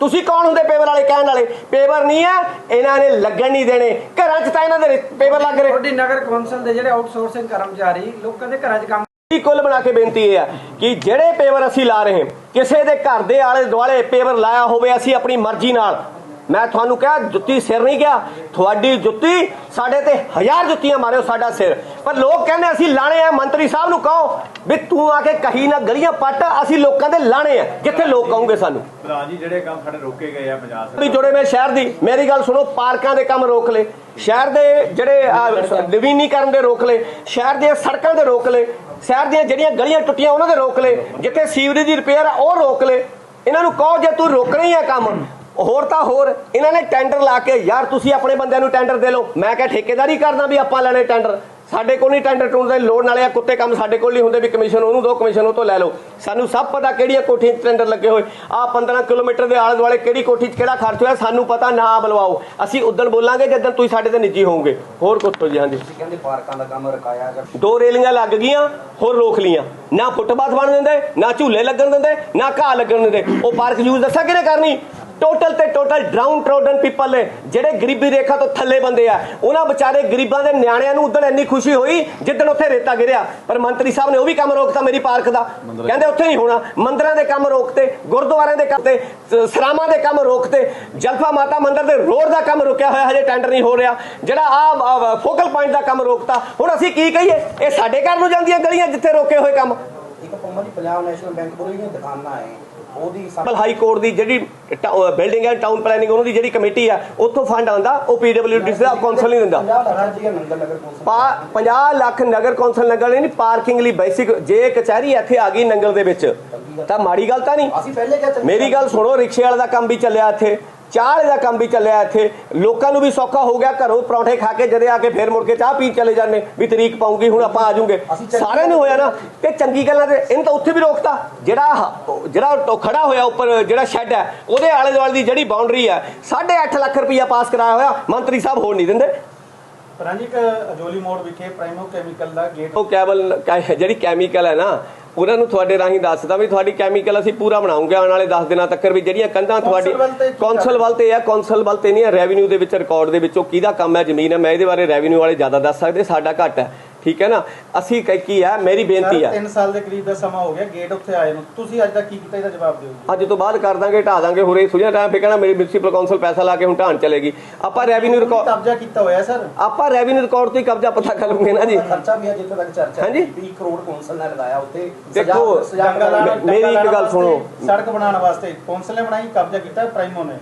ਤੁਸੀਂ ਕੌਣ ਹੁੰਦੇ ਪੇਵਰ ਵਾਲੇ ਕਹਿਣ ਵਾਲੇ? ਪੇਵਰ ਨਹੀਂ ਆ ਇਹਨਾਂ ਨੇ ਲੱਗਣ ਨਹੀਂ ਦੇਣੇ। ਘਰਾਂ 'ਚ ਤਾਂ ਇਹਨਾਂ ਦੇ ਪੇਵਰ ਲੱਗ ਰਹੇ। ਤੁਹਾਡੀ ਨਗਰ ਕੌਂਸਲ ਦੇ ਜਿਹੜੇ ਆਊਟਸੋਰਸਿੰਗ ਕਰਮਚਾਰੀ ਲੋਕਾਂ ਦੇ ਘਰਾਂ 'ਚ ਕੰਮ ਕੀ ਕੁੱਲ ਬਣਾ ਕੇ ਬੇਨਤੀ ਇਹ ਹੈ ਕਿ ਜਿਹੜੇ ਪੇਵਰ ਅਸੀਂ ਲਾ ਰਹੇ ਕਿਸੇ ਦੇ ਘਰ ਦੇ ਆਲੇ ਦੁਆਲੇ ਪੇਵਰ ਲਾਇਆ ਹੋਵੇ ਅਸੀਂ ਆਪਣੀ ਮਰਜ਼ੀ ਨਾਲ ਮੈਂ ਤੁਹਾਨੂੰ ਕਿਹਾ ਜੁੱਤੀ ਸਿਰ ਨਹੀਂ ਗਿਆ। ਤੁਹਾਡੀ ਜੁੱਤੀ ਸਾਡੇ ਤੇ ਹਜ਼ਾਰ ਜੁੱਤੀਆਂ ਮਾਰਿਓ ਸਾਡਾ ਸਿਰ। ਪਰ ਲੋਕ ਕਹਿੰਦੇ ਅਸੀਂ ਲਾਣੇ ਆ। ਮੰਤਰੀ ਸਾਹਿਬ ਨੂੰ ਕਹੋ ਵੀ ਤੂੰ ਆ ਕੇ ਕਹੀ ਨਾ ਗਲੀਆਂ ਪੱਟ ਅਸੀਂ ਲੋਕਾਂ ਦੇ ਲਾਣੇ ਆ। ਜਿੱਥੇ ਲੋਕ ਕਹੋਗੇ ਸਾਨੂੰ। ਜੀ ਜਿਹੜੇ ਕੰਮ ਸਾਡੇ ਰੋਕੇ ਗਏ ਆ ਪੰਜਾਬ ਸਰਕਾਰ ਵੀ ਜੁੜੇ ਮੈਂ ਸ਼ਹਿਰ ਦੀ ਮੇਰੀ ਗੱਲ ਸੁਣੋ ਪਾਰਕਾਂ ਦੇ ਕੰਮ ਰੋਕ ਲਏ। ਸ਼ਹਿਰ ਦੇ ਜਿਹੜੇ ਨਵੀਨੀਕਰਨ ਦੇ ਰੋਕ ਲਏ। ਸ਼ਹਿਰ ਦੀਆਂ ਸੜਕਾਂ ਦੇ ਰੋਕ ਲਏ। ਸ਼ਹਿਰ ਦੀਆਂ ਜਿਹੜੀਆਂ ਗਲੀਆਂ ਟੁੱਟੀਆਂ ਉਹਨਾਂ ਦੇ ਰੋਕ ਲਏ। ਜਿੱਥੇ ਸੀਵਰੇਜ ਦੀ ਰਿਪੇਅਰ ਆ ਉਹ ਰੋਕ ਲਏ। ਇਹਨਾਂ ਨੂੰ ਕਹੋ ਜੇ ਤੂੰ ਰੋਕਣਾ ਹੀ ਆ ਕੰਮ ਹੋਰ ਤਾਂ ਹੋਰ ਇਹਨਾਂ ਨੇ ਟੈਂਡਰ ਲਾ ਕੇ ਯਾਰ ਤੁਸੀਂ ਆਪਣੇ ਬੰਦਿਆਂ ਨੂੰ ਟੈਂਡਰ ਦੇ ਲਓ। ਮੈਂ ਕਿਹਾ ਠੇਕੇਦਾਰੀ ਕਰਦਾ ਵੀ ਆਪਾਂ ਲੈਣੇ ਟੈਂਡਰ ਸਾਡੇ ਕੋਲ ਨਹੀਂ ਟੈਂਡਰ ਟੂਣ ਦੀ ਲੋੜ ਨਾਲੇ ਆ ਕੁੱਤੇ ਕੰਮ ਸਾਡੇ ਕੋਲ ਨਹੀਂ ਹੁੰਦੇ ਵੀ ਕਮਿਸ਼ਨ ਉਹਨੂੰ ਦੋ ਕਮਿਸ਼ਨ ਉਹ ਤੋਂ ਲੈ ਲਓ। ਸਾਨੂੰ ਸਭ ਪਤਾ ਕਿਹੜੀਆਂ ਕੋਠੀਆਂ 'ਚ ਟੈਂਡਰ ਲੱਗੇ ਹੋਏ। ਆ 15 ਕਿਲੋਮੀਟਰ ਦੇ ਆਲੇ ਦੁਆਲੇ ਕਿਹੜੀ ਕੋਠੀ 'ਚ ਕਿਹੜਾ ਖਰਚ ਹੋਇਆ ਸਾਨੂੰ ਪਤਾ ਨਾ ਬੁਲਵਾਓ। ਅਸੀਂ ਉਦੋਂ ਬੋਲਾਂਗੇ ਜਦੋਂ ਤੁਸੀਂ ਸਾਡੇ ਤੇ ਨਿੱਜੀ ਹੋਵੋਗੇ। ਹੋਰ ਕੁਝ ਜੀ ਹਾਂਜੀ। ਤੁਸੀਂ ਕਹਿੰਦੇ ਪਾਰਕਾਂ ਦਾ ਕੰਮ ਰਕਾਇਆ ਦੋ ਰੇਲਿੰਗਾਂ ਲੱਗ ਗਈਆਂ ਹੋਰ ਰੋਕ ਲੀਆਂ ਨਾ ਫੁੱਟਪਾਥ ਬਣ ਦਿੰਦੇ ਨਾ ਝੂਲੇ ਲੱਗਣ ਦਿੰਦੇ ਨਾ ਘਾਹ ਲੱਗਣ ਦਿੰਦੇ। ਉਹ ਪਾਰਕ ਯੂਜ਼ ਦੱਸਾਂ ਕਿਹਨੇ ਕਰਨੀ? ਟੋਟਲ ਤੇ ਟੋਟਲ ਡਰਾਊਨ ਟ੍ਰੋਡਨ ਪੀਪਲ ਨੇ ਜਿਹੜੇ ਗਰੀਬੀ ਰੇਖਾ ਤੋਂ ਥੱਲੇ ਬੰਦੇ ਆ ਉਹਨਾਂ ਵਿਚਾਰੇ ਗਰੀਬਾਂ ਦੇ ਨਿਆਣਿਆਂ ਨੂੰ ਉਦੋਂ ਇੰਨੀ ਖੁਸ਼ੀ ਹੋਈ ਜਿੱਦਣ ਉੱਥੇ ਰੇਤਾ ਗਿਰਿਆ। ਪਰ ਮੰਤਰੀ ਸਾਹਿਬ ਨੇ ਉਹ ਵੀ ਕੰਮ ਰੋਕਤਾ ਮੇਰੀ ਪਾਰਕ ਦਾ। ਕਹਿੰਦੇ ਉੱਥੇ ਨਹੀਂ ਹੋਣਾ। ਮੰਦਰਾਂ ਦੇ ਕੰਮ ਰੋਕਤੇ ਗੁਰਦੁਆਰਿਆਂ ਦੇ ਕੰਮ ਤੇ ਸਰਾਵਾਂ ਦੇ ਕੰਮ ਰੋਕਤੇ। ਜਲਫਾ ਮਾਤਾ ਮੰਦਿਰ ਦੇ ਰੋਡ ਦਾ ਕੰਮ ਰੁਕਿਆ ਹੋਇਆ ਹਜੇ ਟੈਂਡਰ ਨਹੀਂ ਹੋ ਰਿਹਾ। ਜਿਹੜਾ ਆ ਫੋਕਲ ਪੁਆਇੰਟ ਦਾ ਕੰਮ ਰੋਕਤਾ। ਹੁਣ ਅਸੀਂ ਕੀ ਕਹੀਏ? ਇਹ ਸਾਡੇ ਘਰ ਨੂੰ ਜਾਂਦੀਆਂ ਗਲੀਆਂ ਜਿੱਥੇ ਰੋਕੇ ਹੋਏ ਕੰਮ। ਇੱਕ ਪੰਮਾ ਦੀ ਪੰਜਾਬ ਨੈਸ਼ਨਲ ਬੈਂਕ ਕੋਲ ਜਿਹੜੀਆਂ ਦੁਕਾਨਾਂ ਹੈ ਉਹਦੀ ਹਾਈ ਕੋਰਟ ਦੀ ਜਿਹੜੀ ਬਿਲਡਿੰਗ ਐਂਡ ਟਾਊਨ ਪਲੈਨਿੰਗ ਉਹਨਾਂ ਦੀ ਜਿਹੜੀ ਕਮੇਟੀ ਆ ਉੱਥੋਂ ਫੰਡ ਆਉਂਦਾ ਉਹ ਪੀਡਬਲਯੂਡੀ ਦਾ ਕੌਂਸਲ ਨਹੀਂ ਦਿੰਦਾ। 50 ਲੱਖ ਨਗਰ ਕੌਂਸਲ। ਪਾ- 50 ਲੱਖ ਨਗਰ ਨਹੀਂ ਪਾਰਕਿੰਗ ਲਈ ਬੇਸਿਕ ਜੇ ਕਚਹਿਰੀ ਇੱਥੇ ਆ ਗਈ ਨੰਗਲ ਦੇ ਵਿੱਚ ਤਾਂ ਮਾੜੀ ਗੱਲ ਤਾਂ ਨਹੀਂ। ਮੇਰੀ ਗੱਲ ਸੁਣੋ ਰਿਕਸ਼ੇ ਵਾਲੇ ਦਾ ਕੰਮ ਵੀ ਚੱਲਿਆ ਇੱਥੇ। ਚਾਹ ਦਾ ਕੰਮ ਵੀ ਚੱਲਿਆ ਇੱਥੇ। ਲੋਕਾਂ ਨੂੰ ਵੀ ਸੌਖਾ ਹੋ ਗਿਆ ਘਰੋਂ ਪਰੌਂਠੇ ਖਾ ਕੇ ਜਦੇ ਆ ਕੇ ਫੇਰ ਮੁੜ ਕੇ ਚਾਹ ਪੀ ਚਲੇ ਜਾਂਦੇ। ਵੀ ਤਰੀਕ ਪਾਉਂਗੀ ਹੁਣ ਆਪਾਂ ਆ ਚੰਗੀ ਸਾਰਿਆਂ ਨੂੰ ਹੋਇਆ ਨਾ ਤੇ ਚੰਗੀ ਗੱਲਾਂ ਤੇ ਇਹਨੂੰ ਤਾਂ ਉੱਥੇ ਵੀ ਰੋਕਤਾ। ਜਿਹੜਾ ਜਿਹੜਾ ਖੜਾ ਹੋਇਆ ਉੱਪਰ ਜਿਹੜਾ ਸ਼ੈੱਡ ਹੈ ਉਹਦੇ ਆਲੇ ਦੁਆਲੇ ਦੀ ਜਿਹੜੀ ਬਾਉਂਡਰੀ ਹੈ 8.5 ਲੱਖ ਰੁਪਈਆ ਪਾਸ ਕਰਾਇਆ ਹੋਇਆ। ਮੰਤਰੀ ਸਾਹਿਬ ਹੋਰ ਨਹੀਂ ਦਿੰਦੇ। ਪ੍ਰਾਂਜਿਕ ਅਜੋਲੀ ਮੋੜ ਵਿਖੇ ਪ੍ਰਾਈਮੋ ਕੈਮੀਕਲ ਦਾ ਗੇਟ ਉਹ ਕੈਬਲ ਜਿਹੜੀ ਕੈਮੀਕਲ ਹੈ ਨਾ ਉਹਨਾਂ ਨੂੰ ਤੁਹਾਡੇ ਰਾਹੀਂ ਦੱਸਦਾ ਵੀ ਤੁਹਾਡੀ ਕੈਮੀਕਲ ਅਸੀਂ ਪੂਰਾ ਬਣਾਉਂਗੇ ਆਉਣ ਵਾਲੇ 10 ਦਿਨਾਂ ਤੱਕ ਵੀ ਜਿਹੜੀਆਂ ਕੰਧਾਂ ਤੁਹਾਡੀ ਕੌਂਸਲ ਵੱਲ ਤੇ ਆ ਕੌਂਸਲ ਵੱਲ ਤੇ ਨਹੀਂ ਹੈ ਰੈਵਨਿਊ ਦੇ ਵਿੱਚ ਰਿਕਾਰਡ ਦੇ ਵਿੱਚੋਂ ਕਿਹਦਾ ਕੰਮ ਹੈ ਜ਼ਮੀਨ ਹੈ ਮੈਂ ਇਹਦੇ ਬਾਰੇ ਰੈਵਨਿਊ ਵਾਲੇ ਜ਼ਿਆਦਾ ਦੱਸ ਸਕਦੇ ਸਾਡਾ ਘੱਟ ਹੈ। ਠੀਕ ਹੈ ਨਾ? ਅਸੀਂ ਕ- ਕੀ ਹੈ? ਮੇਰੀ ਬੇਨਤੀ ਹੈ। 3 ਸਾਲ ਦੇ ਕਰੀਬ ਦਾ ਸਮਾਂ ਹੋ ਗਿਆ ਗੇਟ ਉੱਥੇ ਆਏ ਨੂੰ। ਤੁਸੀਂ ਅੱਜ ਤੱਕ ਕੀ ਕੀਤਾ? ਇਹਦਾ ਜਵਾਬ ਦਿਓ ਅੱਜ ਤੋਂ ਬਾਅਦ ਕਰ ਦਾਂਗੇ ਢਾ ਦਾਂਗੇ ਹੁਰੇ ਸੁਝਿਆ ਟਾਈਮ ਫੇ ਕਹਿਣਾ ਮੇਰੀ ਮਿਊਨਿਸਪਲ ਕੌਂਸਲ ਪੈਸਾ ਲਾ ਕੇ ਹੁਣ ਢਾਣ ਚਲੇਗੀ। ਆਪਾਂ ਰੈਵਨਿਊ ਰਿਕਾਰਡ ਕਬਜ਼ਾ ਕੀਤਾ ਹੋਇਆ ਸਰ। ਆਪਾਂ ਰੈਵਨਿਊ ਰਿਕਾਰਡ ਤੋਂ ਹੀ ਕਬਜ਼ਾ ਪਤਾ ਕਰ ਲਵਾਂਗੇ ਨਾ ਜੀ। ਖਰਚਾ ਵੀ ਜਿੱਥੇ ਤੱਕ ਚਰਚਾ ਹਾਂਜੀ। 20 ਕਰੋੜ ਕੌਂਸਲ ਨੇ ਲਗਾਇਆ ਉੱਥੇ। ਦੇਖੋ, ਮੇਰੀ ਇੱਕ ਗੱਲ ਸੁਣੋ। ਸੜਕ ਬਣਾਉਣ ਵਾਸਤੇ ਕੌਂਸਲ ਨੇ ਬਣਾਈ ਕਬਜ਼ਾ ਕੀਤਾ ਪ੍ਰਾਈਮੋ ਨੇ।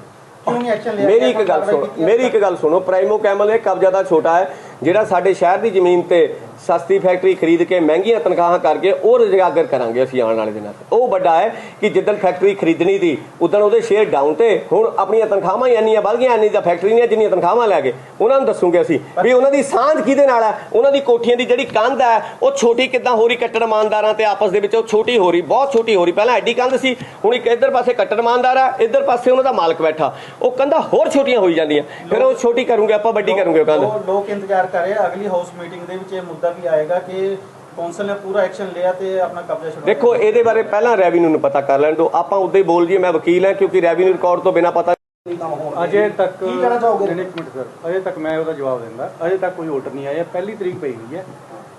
ਮੇਰੀ? ਇੱਕ ਗੱਲ ਸੁਣੋ? ਮੇਰੀ ਇੱਕ ਗੱਲ ਸੁਣੋ ਪ੍ਰਾਈਮੋ ਕੈਮਲ ਇਹ ਕਬਜ਼ਾ ਤਾਂ ਛੋਟਾ ਹੈ। ਜਿਹੜਾ ਸਾਡੇ ਸ਼ਹਿਰ ਦੀ ਜ਼ਮੀਨ ਤੇ ਸਸਤੀ ਫੈਕਟਰੀ ਖਰੀਦ ਕੇ ਮਹਿੰਗੀਆਂ ਤਨਖਾਹਾਂ ਕਰਕੇ ਉਹ ਰੁਜ਼ਗਾਰ ਕਰਾਂਗੇ ਅਸੀਂ ਆਉਣ ਵਾਲੇ ਦਿਨਾਂ 'ਚ ਉਹ ਵੱਡਾ ਹੈ ਕਿ ਜਿੱਦਣ ਫੈਕਟਰੀ ਖਰੀਦਣੀ ਦੀ ਉਦੋਂ ਉਹਦੇ ਸ਼ੇਅਰ ਡਾਊਨ ਤੇ ਹੁਣ ਆਪਣੀਆਂ ਤਨਖਾਹਾਂ ਹੀ ਇੰਨੀਆਂ ਵੱਧ ਗਈਆਂ, ਇੰਨੀ ਤਾਂ ਫੈਕਟਰੀ ਨਹੀਂ ਜਿੰਨੀਆਂ ਤਨਖਾਹਾਂ ਲੈ ਕੇ। ਉਹਨਾਂ ਨੂੰ ਦੱਸੂਗੇ ਅਸੀਂ ਵੀ ਉਹਨਾਂ ਦੀ ਸਾਂਝ ਕਿਹਦੇ ਨਾਲ ਹੈ? ਉਹਨਾਂ ਦੀ ਕੋਠੀਆਂ ਦੀ ਜਿਹੜੀ ਕੰਧ ਹੈ, ਉਹ ਛੋਟੀ ਕਿੱਦਾਂ ਹੋ ਰਹੀ ਕੱਟੜ ਇਮਾਨਦਾਰਾਂ ਤੇ ਆਪਸ ਦੇ ਵਿੱਚ? ਉਹ ਛੋਟੀ ਹੋ ਰਹੀ, ਬਹੁਤ ਛੋਟੀ ਹੋ ਰਹੀ। ਪਹਿਲਾਂ ਐਡੀ ਕੰਧ ਸੀ, ਹੁਣ ਇੱਕ ਇੱਧਰ ਪਾਸੇ ਕੱਟੜ ਇਮਾਨਦਾਰ ਹੈ, ਇੱਧਰ ਪਾਸੇ ਉਹਨਾਂ ਦਾ ਮਾਲਕ ਬੈਠਾ। ਉਹ ਕੰਧਾਂ ਹੋਰ ਛੋਟੀਆਂ ਹੋਈ ਜਾਂਦੀਆਂ। ਫਿਰ ਉਹ ਛੋਟੀ ਕਰੂਗੇ, ਆਪਾਂ ਵੱਡੀ ਕਰੂਗੇ ਉਹ ਕੰਧ। ਲੋਕ- ਲੋਕ ਇੰਤਜ਼ਾਰ ਕਰ ਰਹੇ। ਆ ਅਗਲੀ ਹਾਊਸ ਮੀਟਿੰਗ ਦੇ ਵਿੱਚ ਇਹ ਮੁੱਦਾ ਵੀ ਆਏਗਾ ਕਿ ਕੌਂਸਲ ਨੇ ਪੂਰਾ ਐਕਸ਼ਨ ਲਿਆ ਤੇ ਆਪਣਾ ਕਬਜ਼ਾ ਛੁਡਾਇਆ ਦੇਖੋ ਇਹਦੇ ਬਾਰੇ ਪਹਿਲਾਂ ਰੈਵਨਿਊ ਨੂੰ ਪਤਾ ਕਰ ਲੈਣ ਦਿਓ। ਆਪਾਂ ਉਦੋਂ ਹੀ ਬੋਲ ਜੀਏ ਮੈਂ ਵਕੀਲ ਹਾਂ ਕਿਉਂਕਿ ਰੈਵਨਿਊ ਰਿਕਾਰਡ ਤੋਂ ਬਿਨਾ ਪਤਾ ਨਹੀਂ ਕੰਮ ਹੋਣ ਅਜੇ ਤੱਕ ਕੀ ਕਹਿਣਾ ਚਾਹੋਗੇ? ਨਹੀਂ, ਇੱਕ ਮਿੰਟ ਸਰ। ਅਜੇ ਤੱਕ ਮੈਂ ਉਹਦਾ ਜਵਾਬ ਦਿੰਦਾ ਅਜੇ ਤੱਕ ਕੋਈ ਆਰਡਰ ਨਹੀਂ ਆਇਆ। ਪਹਿਲੀ ਤਰੀਕ ਪਈ ਹੋਈ ਹੈ।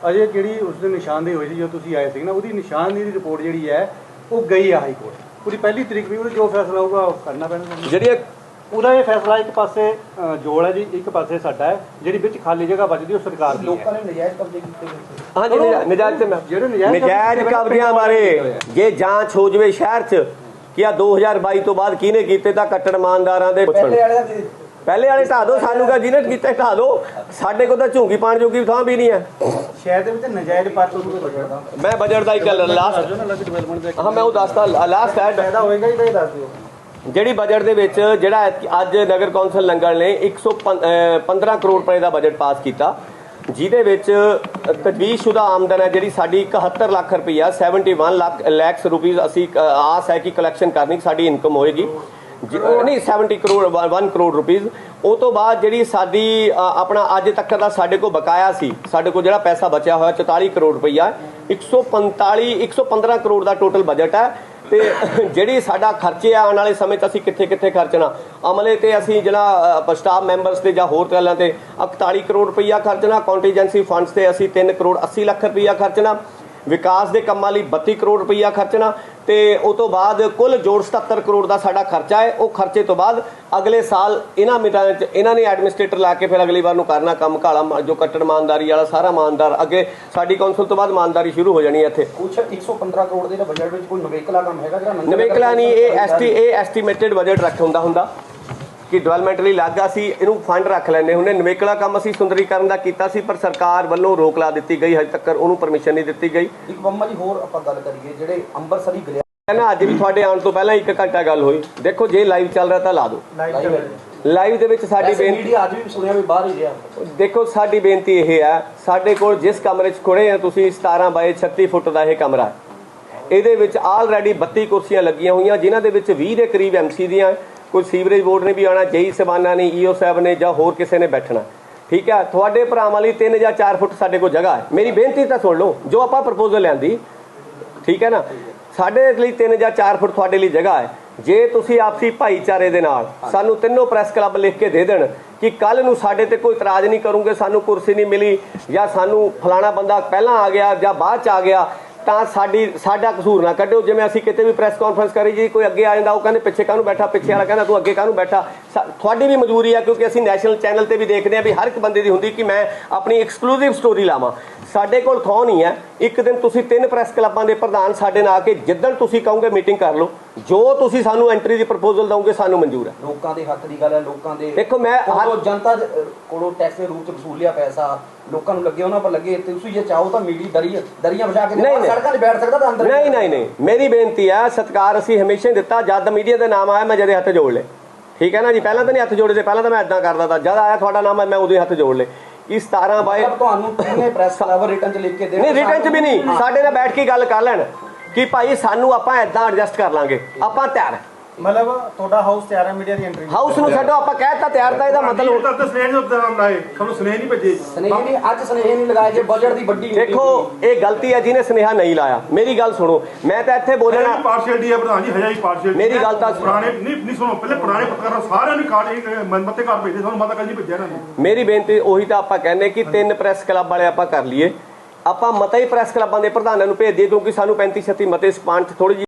ਅਜੇ ਜਿਹੜੀ ਉਸ ਦਿਨ ਨਿਸ਼ਾਨਦੇਹੀ ਹੋਈ ਸੀ ਜਦੋਂ ਤੁਸੀਂ ਆਏ ਸੀ ਨਾ ਉਹਦੀ ਨਿਸ਼ਾਨਦੇਹੀ ਦੀ ਰਿਪੋਰਟ ਜਿਹੜੀ ਹੈ ਉਹ ਗਈ ਹੈ ਹਾਈ ਕੋਰਟ। ਉਹਦੀ ਪਹਿਲੀ ਤਰੀਕ ਵੀ ਉਹਦੇ ਜੋ ਫੈਸਲਾ ਹੋਊਗਾ ਉਹ ਕਰਨਾ ਪੈਣਾ ਜਿਹੜੀਆਂ ਉਹਦਾ ਇਹ ਫੈਸਲਾ ਇੱਕ ਪਾਸੇ ਅ, ਜੋੜ ਹੈ ਜੀ ਇੱਕ ਪਾਸੇ ਸਾਡਾ ਹੈ ਜਿਹੜੀ ਵਿੱਚ ਖਾਲੀ ਜਗ੍ਹਾ ਬਚਦੀ ਉਹ ਸਰਕਾਰ ਦੀ ਲੋਕਾਂ ਨੇ ਨਜਾਇਜ਼ ਕਬਜ਼ੇ ਕੀਤੇ ਹੋਏ ਸੀ। ਤੇ ਮੈਂ ਜਿਹੜੇ ਨਜਾਇਜ਼ ਨਜਾਇਜ਼ ਕਬਜ਼ੇ ਕਬਜ਼ਿਆਂ ਬਾਰੇ ਜੇ ਜਾਂਚ ਹੋ ਜਵੇ ਸ਼ਹਿਰ 'ਚ ਕਿ ਆ 2022 ਤੋਂ ਬਾਅਦ ਕਿਹਨੇ ਕੀਤੇ ਤਾਂ ਕੱਟੜ ਇਮਾਨਦਾਰਾਂ ਦੇ ਪੁੱਛਣ। ਪਹਿਲੇ ਦੇ ਵਾਲੇ ਢਾ ਦਿਓ ਸਾਨੂੰ ਕਾ ਜਿਹਨੇ ਕੀਤਾ ਢਾ ਦਿਓ ਸਾਡੇ ਕੋਲ ਤਾਂ ਝੂੰਗੀ ਪਾਣ ਜੋਗੀ ਥਾਂ ਵੀ ਨਹੀਂ ਹੈ। ਸ਼ਹਿਰ ਦੇ ਵਿੱਚ ਨਜਾਇਜ਼ ਪਾਰਕਿੰਗ ਨੂੰ ਬਜਟ ਦਾ? ਮੈਂ ਬਜਟ ਦਾ ਇੱਕ ਲਾਸਟ ਹਾਂ ਮੈਂ ਉਹ ਦੱਸਦਾ ਲਾਸਟ ਐਡ ਫਾਇਦਾ ਹੋਏਗਾ ਹੀ ਤਾਂ ਇਹ ਦੱਸ ਦਿਓ। ਜਿਹੜੀ ਬਜਟ ਦੇ ਵਿੱਚ ਜਿਹੜਾ ਅੱਜ ਨਗਰ ਕੌਂਸਲ ਨੰਗਲ ਨੇ 115 ਕਰੋੜ ਰੁਪਏ ਦਾ ਬਜਟ ਪਾਸ ਕੀਤਾ, ਜਿਹਦੇ ਵਿੱਚ ਤਜਵੀਜ਼ਸ਼ੁਦਾ ਆਮਦਨ ਹੈ ਜਿਹੜੀ ਸਾਡੀ 71 ਲੱਖ ਰੁਪਈਆ 71 ਲੱਖ ਲੈਕਸ ਰੁਪੀਸ ਅਸੀਂ ਆਸ ਹੈ ਕਿ ਕਲੈਕਸ਼ਨ ਕਰਨੀ, ਸਾਡੀ ਇਨਕਮ ਹੋਏਗੀ। ਜ- ਨਹੀਂ 70 ਕਰੋੜ 1 ਕਰੋੜ ਰੁਪੀਸ ਉਹ ਤੋਂ ਬਾਅਦ ਜਿਹੜੀ ਸਾਡੀ ਆਪਣਾ ਅੱਜ ਤੱਕ ਦਾ ਸਾਡੇ ਕੋਲ ਬਕਾਇਆ ਸੀ, ਸਾਡੇ ਕੋਲ ਜਿਹੜਾ ਪੈਸਾ ਬਚਿਆ ਹੋਇਆ 44 ਕਰੋੜ ਰੁਪਈਆ 145 115 ਕਰੋੜ ਦਾ ਟੋਟਲ ਬਜਟ ਹੈ। ਤੇ ਜਿਹੜੀ ਸਾਡਾ ਖਰਚੇ ਆਉਣ ਵਾਲੇ ਸਮੇਂ 'ਚ ਅਸੀਂ ਕਿੱਥੇ ਕਿੱਥੇ ਖਰਚਣਾ? ਅਮਲੇ ਤੇ ਅਸੀਂ ਜਿਹੜਾ ਸਟਾਫ ਮੈਂਬਰਸ ਤੇ ਜਾਂ ਹੋਰ ਗੱਲਾਂ ਤੇ 41 ਕਰੋੜ ਰੁਪਈਆ ਖਰਚਣਾ ਕੰਟੀਜੈਂਸੀ ਫੰਡਸ ਤੇ ਅਸੀਂ 3 ਕਰੋੜ 80 ਲੱਖ ਰੁਪਈਆ ਖਰਚਣਾ। ਵਿਕਾਸ ਦੇ ਕੰਮਾਂ ਲਈ 32 ਕਰੋੜ ਰੁਪਈਆ ਖਰਚਣਾ ਤੇ ਉਹ ਤੋਂ ਬਾਅਦ ਕੁੱਲ ਜੋੜ 77 ਕਰੋੜ ਦਾ ਸਾਡਾ ਖਰਚਾ ਹੈ। ਉਹ ਖਰਚੇ ਤੋਂ ਬਾਅਦ ਅਗਲੇ ਸਾਲ ਇਹਨਾਂ ਮਿਟਾਂ 'ਚ ਇਹਨਾਂ ਨੇ ਐਡਮਿਨਿਸਟ੍ਰੇਟਰ ਲਾ ਕੇ ਫਿਰ ਅਗਲੀ ਵਾਰ ਨੂੰ ਕਰਨਾ ਕੰਮ ਕਾਲਾ ਜੋ ਕੱਟੜ ਇਮਾਨਦਾਰੀ ਵਾਲਾ ਸਾਰਾ ਇਮਾਨਦਾਰ। ਅੱਗੇ ਸਾਡੀ ਕੌਂਸਲ ਤੋਂ ਬਾਅਦ ਇਮਾਨਦਾਰੀ ਸ਼ੁਰੂ ਹੋ ਜਾਣੀ ਹੈ ਇੱਥੇ। ਕੁਛ 115 ਕਰੋੜ ਦੇ ਬਜਟ ਵਿੱਚ ਕੋਈ ਨਵੇਕਲਾ ਕੰਮ ਹੈਗਾ ਜਿਹੜਾ ਨਵੇਕਲਾ ਨਹੀਂ ਇਹ ਐਸਟੀ ਇਹ ਐਸਟੀਮੇਟਡ ਬਜਟ ਰੱਖ ਹੁੰਦਾ ਹੁੰਦਾ। ਕਿ ਡਿਵੈਲਪਮੈਂਟ ਲਈ ਲੱਗ ਅਸੀਂ ਇਹਨੂੰ ਫੰਡ ਰੱਖ ਲੈਂਦੇ ਹੁੰਦੇ। ਨਵੇਕਲਾ ਕੰਮ ਅਸੀਂ ਸੁੰਦਰੀਕਰਨ ਦਾ ਕੀਤਾ ਸੀ ਪਰ ਸਰਕਾਰ ਵੱਲੋਂ ਰੋਕ ਲਾ ਦਿੱਤੀ ਗਈ। ਹਜੇ ਤੱਕ ਉਹਨੂੰ ਪਰਮਿਸ਼ਨ ਨਹੀਂ ਦਿੱਤੀ ਗਈ। ਇੱਕ ਬੰਮਾ ਜੀ ਹੋਰ ਆਪਾਂ ਗੱਲ ਕਰੀਏ ਜਿਹੜੇ ਅੰਮ੍ਰਿਤਸਰੀ ਗਲਿਆ ਨਾ ਅੱਜ ਵੀ ਤੁਹਾਡੇ ਆਉਣ ਤੋਂ ਪਹਿਲਾਂ ਇੱਕ ਘੰਟਾ ਗੱਲ ਹੋਈ। ਦੇਖੋ ਜੇ ਲਾਈਵ ਚੱਲ ਰਿਹਾ ਤਾਂ ਲਾ ਦਿਓ। ਲਾਈਵ ਚੱਲ ਰਿਹਾ। ਲਾਈਵ ਦੇ ਵਿੱਚ ਸਾਡੀ ਬੇਨਤੀ ਮੀਡੀਆ ਅੱਜ ਵੀ ਸੁਣਿਆ ਵੀ ਬਾਹਰ ਹੀ ਰਿਹਾ। ਦੇਖੋ ਸਾਡੀ ਬੇਨਤੀ ਇਹ ਹੈ ਸਾਡੇ ਕੋਲ ਜਿਸ ਕਮਰੇ 'ਚ ਖੜੇ ਆ ਤੁਸੀਂ 17 ਬਾਏ 36 ਫੁੱਟ ਦਾ ਇਹ ਕਮਰਾ ਇਹਦੇ ਵਿੱਚ ਆਲਰੇਡੀ 32 ਕੁਰਸੀਆਂ ਲੱਗੀਆਂ ਹੋਈਆਂ ਜਿਨ੍ਹਾਂ ਦੇ ਵਿੱਚ 20 ਦੇ ਕਰੀਬ ਐਮਸੀ ਦੀਆਂ ਕੋਈ ਸੀਵਰੇਜ ਬੋਰਡ ਨੇ ਵੀ ਆਣਾ ਜੇਈ ਸਬਾਨਾ ਨੇ ਈਓ ਸਾਹਿਬ ਨੇ ਜਾਂ ਹੋਰ ਕਿਸੇ ਨੇ ਬੈਠਣਾ। ਠੀਕ ਹੈ, ਤੁਹਾਡੇ ਭਰਾਵਾਂ ਲਈ 3 ਜਾਂ 4 ਫੁੱਟ ਸਾਡੇ ਕੋਲ ਜਗ੍ਹਾ ਹੈ। ਮੇਰੀ ਬੇਨਤੀ ਤਾਂ ਸੁਣ ਲਓ, ਜੋ ਆਪਾਂ ਪ੍ਰਪੋਜ਼ਲ ਲਿਆਂਦੀ, ਠੀਕ ਹੈ ਨਾ? ਸਾਡੇ ਲਈ 3 ਜਾਂ 4 ਫੁੱਟ ਤੁਹਾਡੇ ਲਈ ਜਗ੍ਹਾ ਹੈ। ਜੇ ਤੁਸੀਂ ਆਪਸੀ ਭਾਈਚਾਰੇ ਦੇ ਨਾਲ ਸਾਨੂੰ ਤਿੰਨੋਂ ਪ੍ਰੈਸ ਕਲੱਬ ਲਿਖ ਕੇ ਦੇ ਦੇਣ ਕਿ ਕੱਲ ਨੂੰ ਸਾਡੇ ਤੇ ਕੋਈ ਇਤਰਾਜ਼ ਨਹੀਂ ਕਰੋਗੇ, ਸਾਨੂੰ ਕੁਰਸੀ ਨਹੀਂ ਮਿਲੀ ਜਾਂ ਸਾਨੂੰ ਫਲਾਣਾ ਬੰਦਾ ਪਹਿਲਾਂ ਆ ਗਿਆ ਜਾਂ ਬਾਅਦ ਚ ਆ ਗਿਆ ਤਾਂ ਸਾਡੀ ਸਾਡਾ ਕਸੂਰ ਨਾ ਕੱਢਿਓ। ਜਿਵੇਂ ਅਸੀਂ ਕਿਤੇ ਵੀ ਪ੍ਰੈਸ ਕਾਨਫਰੰਸ ਕਰੀ ਜੀ, ਕੋਈ ਅੱਗੇ ਆ ਜਾਂਦਾ, ਉਹ ਕਹਿੰਦੇ ਪਿੱਛੇ ਕਾਹਨੂੰ ਬੈਠਾ, ਪਿੱਛੇ ਵਾਲਾ ਕਹਿੰਦਾ, ਤੂੰ ਅੱਗੇ ਕਾਹਨੂੰ ਬੈਠਾ? ਤੁਹਾਡੀ ਵੀ ਮਜਬੂਰੀ ਆ, ਕਿਉਂਕਿ ਅਸੀਂ ਨੈਸ਼ਨਲ ਚੈਨਲ ਤੇ ਵੀ ਦੇਖਦੇ ਆ ਵੀ ਹਰ ਇੱਕ ਬੰਦੇ ਦੀ ਹੁੰਦੀ ਕਿ ਮੈਂ ਆਪਣੀ ਐਕਸਕਲੂਸਿਵ ਸਟੋਰੀ ਲਾਵਾਂ। ਸਾਡੇ ਕੋਲ ਥੋਂ ਨਹੀਂ ਹੈ। ਇੱਕ ਦਿਨ ਤੁਸੀਂ ਤਿੰਨ ਪ੍ਰੈਸ ਕਲੱਬਾਂ ਦੇ ਪ੍ਰਧਾਨ ਸਾਡੇ ਨਾਲ ਆ ਕੇ, ਜਿੱਦਣ ਤੁਸੀਂ ਕਹੋਗੇ ਮੀਟਿੰਗ ਕਰ ਲਓ। ਜੋ ਤੁਸੀਂ ਸਾਨੂੰ ਐਂਟਰੀ ਦੀ ਪ੍ਰਪੋਜ਼ਲ ਦਵੋਗੇ ਸਾਨੂੰ ਮਨਜ਼ੂਰ ਹੈ। ਲੋਕਾਂ ਦੇ ਹੱਕ ਦੀ ਗੱਲ ਹੈ ਲੋਕਾਂ ਦੇ ਦੇਖੋ ਮੈਂ ਹਰ- ਜਨਤਾ ਦੇ, ਕੋਲੋਂ ਟੈਕਸ ਦੇ ਰੂਪ ਚ ਵਸੂਲਿਆ ਪੈਸਾ ਲੋਕਾਂ ਨੂੰ ਲੱਗੇ ਉਹਨਾਂ ਪਰ ਲੱਗੇ ਤੇ ਤੁਸੀਂ ਜੇ ਚਾਹੋ ਤਾਂ ਮੀਡੀ ਦਰੀ ਦਰੀਆਂ ਵਿਛਾ ਕੇ। ਸੜਕਾਂ 'ਤੇ ਬੈਠ ਸਕਦਾ ਤਾਂ ਅੰਦਰ ਨਹੀਂ ਨਹੀਂ ਨਹੀਂ। ਮੇਰੀ ਬੇਨਤੀ ਹੈ ਸਤਕਾਰ ਅਸੀਂ ਹਮੇਸ਼ਾ ਹੀ ਦਿੱਤਾ ਜਦ ਮੀਡੀਆ ਦਾ ਨਾਮ ਆਇਆ ਮੈਂ ਜਦੇ ਹੱਥ ਜੋੜ ਲਏ। ਠੀਕ ਹੈ ਨਾ ਜੀ? ਪਹਿਲਾਂ ਤਾਂ ਨਹੀਂ ਹੱਥ ਜੋੜੇ ਤੇ ਪਹਿਲਾਂ ਤਾਂ ਮੈਂ ਇਦਾਂ ਕਰਦਾ ਤਾ ਜਦ ਆਇਆ ਤੁਹਾਡਾ ਨਾਮ ਹੈ ਮੈਂ ਉਦੋਂ ਹੀ ਹੱਥ ਜੋੜ ਲਏ। ਕਿ 17 ਬਾਏ ਤੁਹਾਨੂੰ ਕਿੰਨੇ ਪ੍ਰੈਸ ਕਲੱਬ ਰਿਟਰਨ ਚ ਲਿਖ ਕੇ ਦੇਣ ਨਹੀਂ ਰਿਟਰਨ ਚ ਵੀ ਨਹੀਂ। ਸਾਡੇ ਨਾਲ ਬੈਠ ਕੇ ਗੱਲ ਕਰ ਲੈਣ। ਕਿ ਭਾਈ ਸਾਨੂੰ ਆਪਾਂ ਐਦਾਂ ਐਡਜਸਟ ਕਰ ਲਾਂਗੇ। ਆਪਾਂ ਤਿਆਰ ਹੈ। ਮਤਲਬ ਤੁਹਾਡਾ ਹਾਊਸ ਤਿਆਰ ਹੈ ਮੀਡੀਆ ਦੀ ਐਂਟਰੀ ਹਾਊਸ ਨੂੰ ਛੱਡੋ ਆਪਾਂ ਕਹਿਤਾ ਤਿਆਰ ਤਾਂ ਇਹਦਾ ਮਤਲਬ ਤਾਂ ਤਾਂ ਸਨੇਹ ਦੇ ਉੱਤੇ ਨਾਮ ਲਾਏ। ਤੁਹਾਨੂੰ ਸਨੇਹ ਨਹੀਂ ਭੇਜੇ। ਸਨੇਹ ਨਹੀਂ ਅੱਜ ਸਨੇਹ ਨਹੀਂ ਲਗਾਏ ਜੇ ਬਜਟ ਦੀ ਵੱਡੀ ਦੇਖੋ ਇਹ ਗਲਤੀ ਹੈ ਜਿਹਨੇ ਸੁਨੇਹਾ ਨਹੀਂ ਲਾਇਆ। ਮੇਰੀ ਗੱਲ ਸੁਣੋ ਮੈਂ ਤਾਂ ਇੱਥੇ ਬੋਲਣਾ ਪਾਰਸ਼ੀਅਲਟੀ ਹੈ ਪ੍ਰਧਾਨ ਜੀ ਹਜਾਈ ਪਾਰਸ਼ੀਅਲਟੀ ਮੇਰੀ ਗੱਲ ਤਾਂ। ਪੁਰਾਣੇ ਨਹੀਂ ਨਹੀਂ ਸੁਣੋ ਪਹਿਲੇ ਪੁਰਾਣੇ ਪੱਤਰਕਾਰ ਸਾਰਿਆਂ ਨੂੰ ਕਾਰਡ ਮਨਮਤੇ ਕਾਰਡ ਭੇਜੇ ਤੁਹਾਨੂੰ ਮਾਤਾ ਕੱਲ ਭੇਜਿਆ ਨੇ। ਮੇਰੀ ਬੇਨਤੀ ਉਹੀ ਤਾਂ ਆਪਾਂ ਕਹਿੰਦੇ ਕਿ ਤਿੰਨ ਪ੍ਰੈਸ ਕਲੱਬ ਵਾਲੇ ਆਪਾਂ ਕਰ ਲਈਏ। ਆਪਾਂ ਮਤਾ ਹੀ ਪ੍ਰੈਸ ਕਲੱਬਾਂ ਦੇ ਪ੍ਰਧਾਨਾਂ ਨੂੰ ਭੇਜ ਦਈਏ ਕਿਉਂਕਿ ਸਾਨੂੰ 35 36 ਮਤੇ ਸਪਾਂਚ ਥੋੜੀ ਜਿਹੀ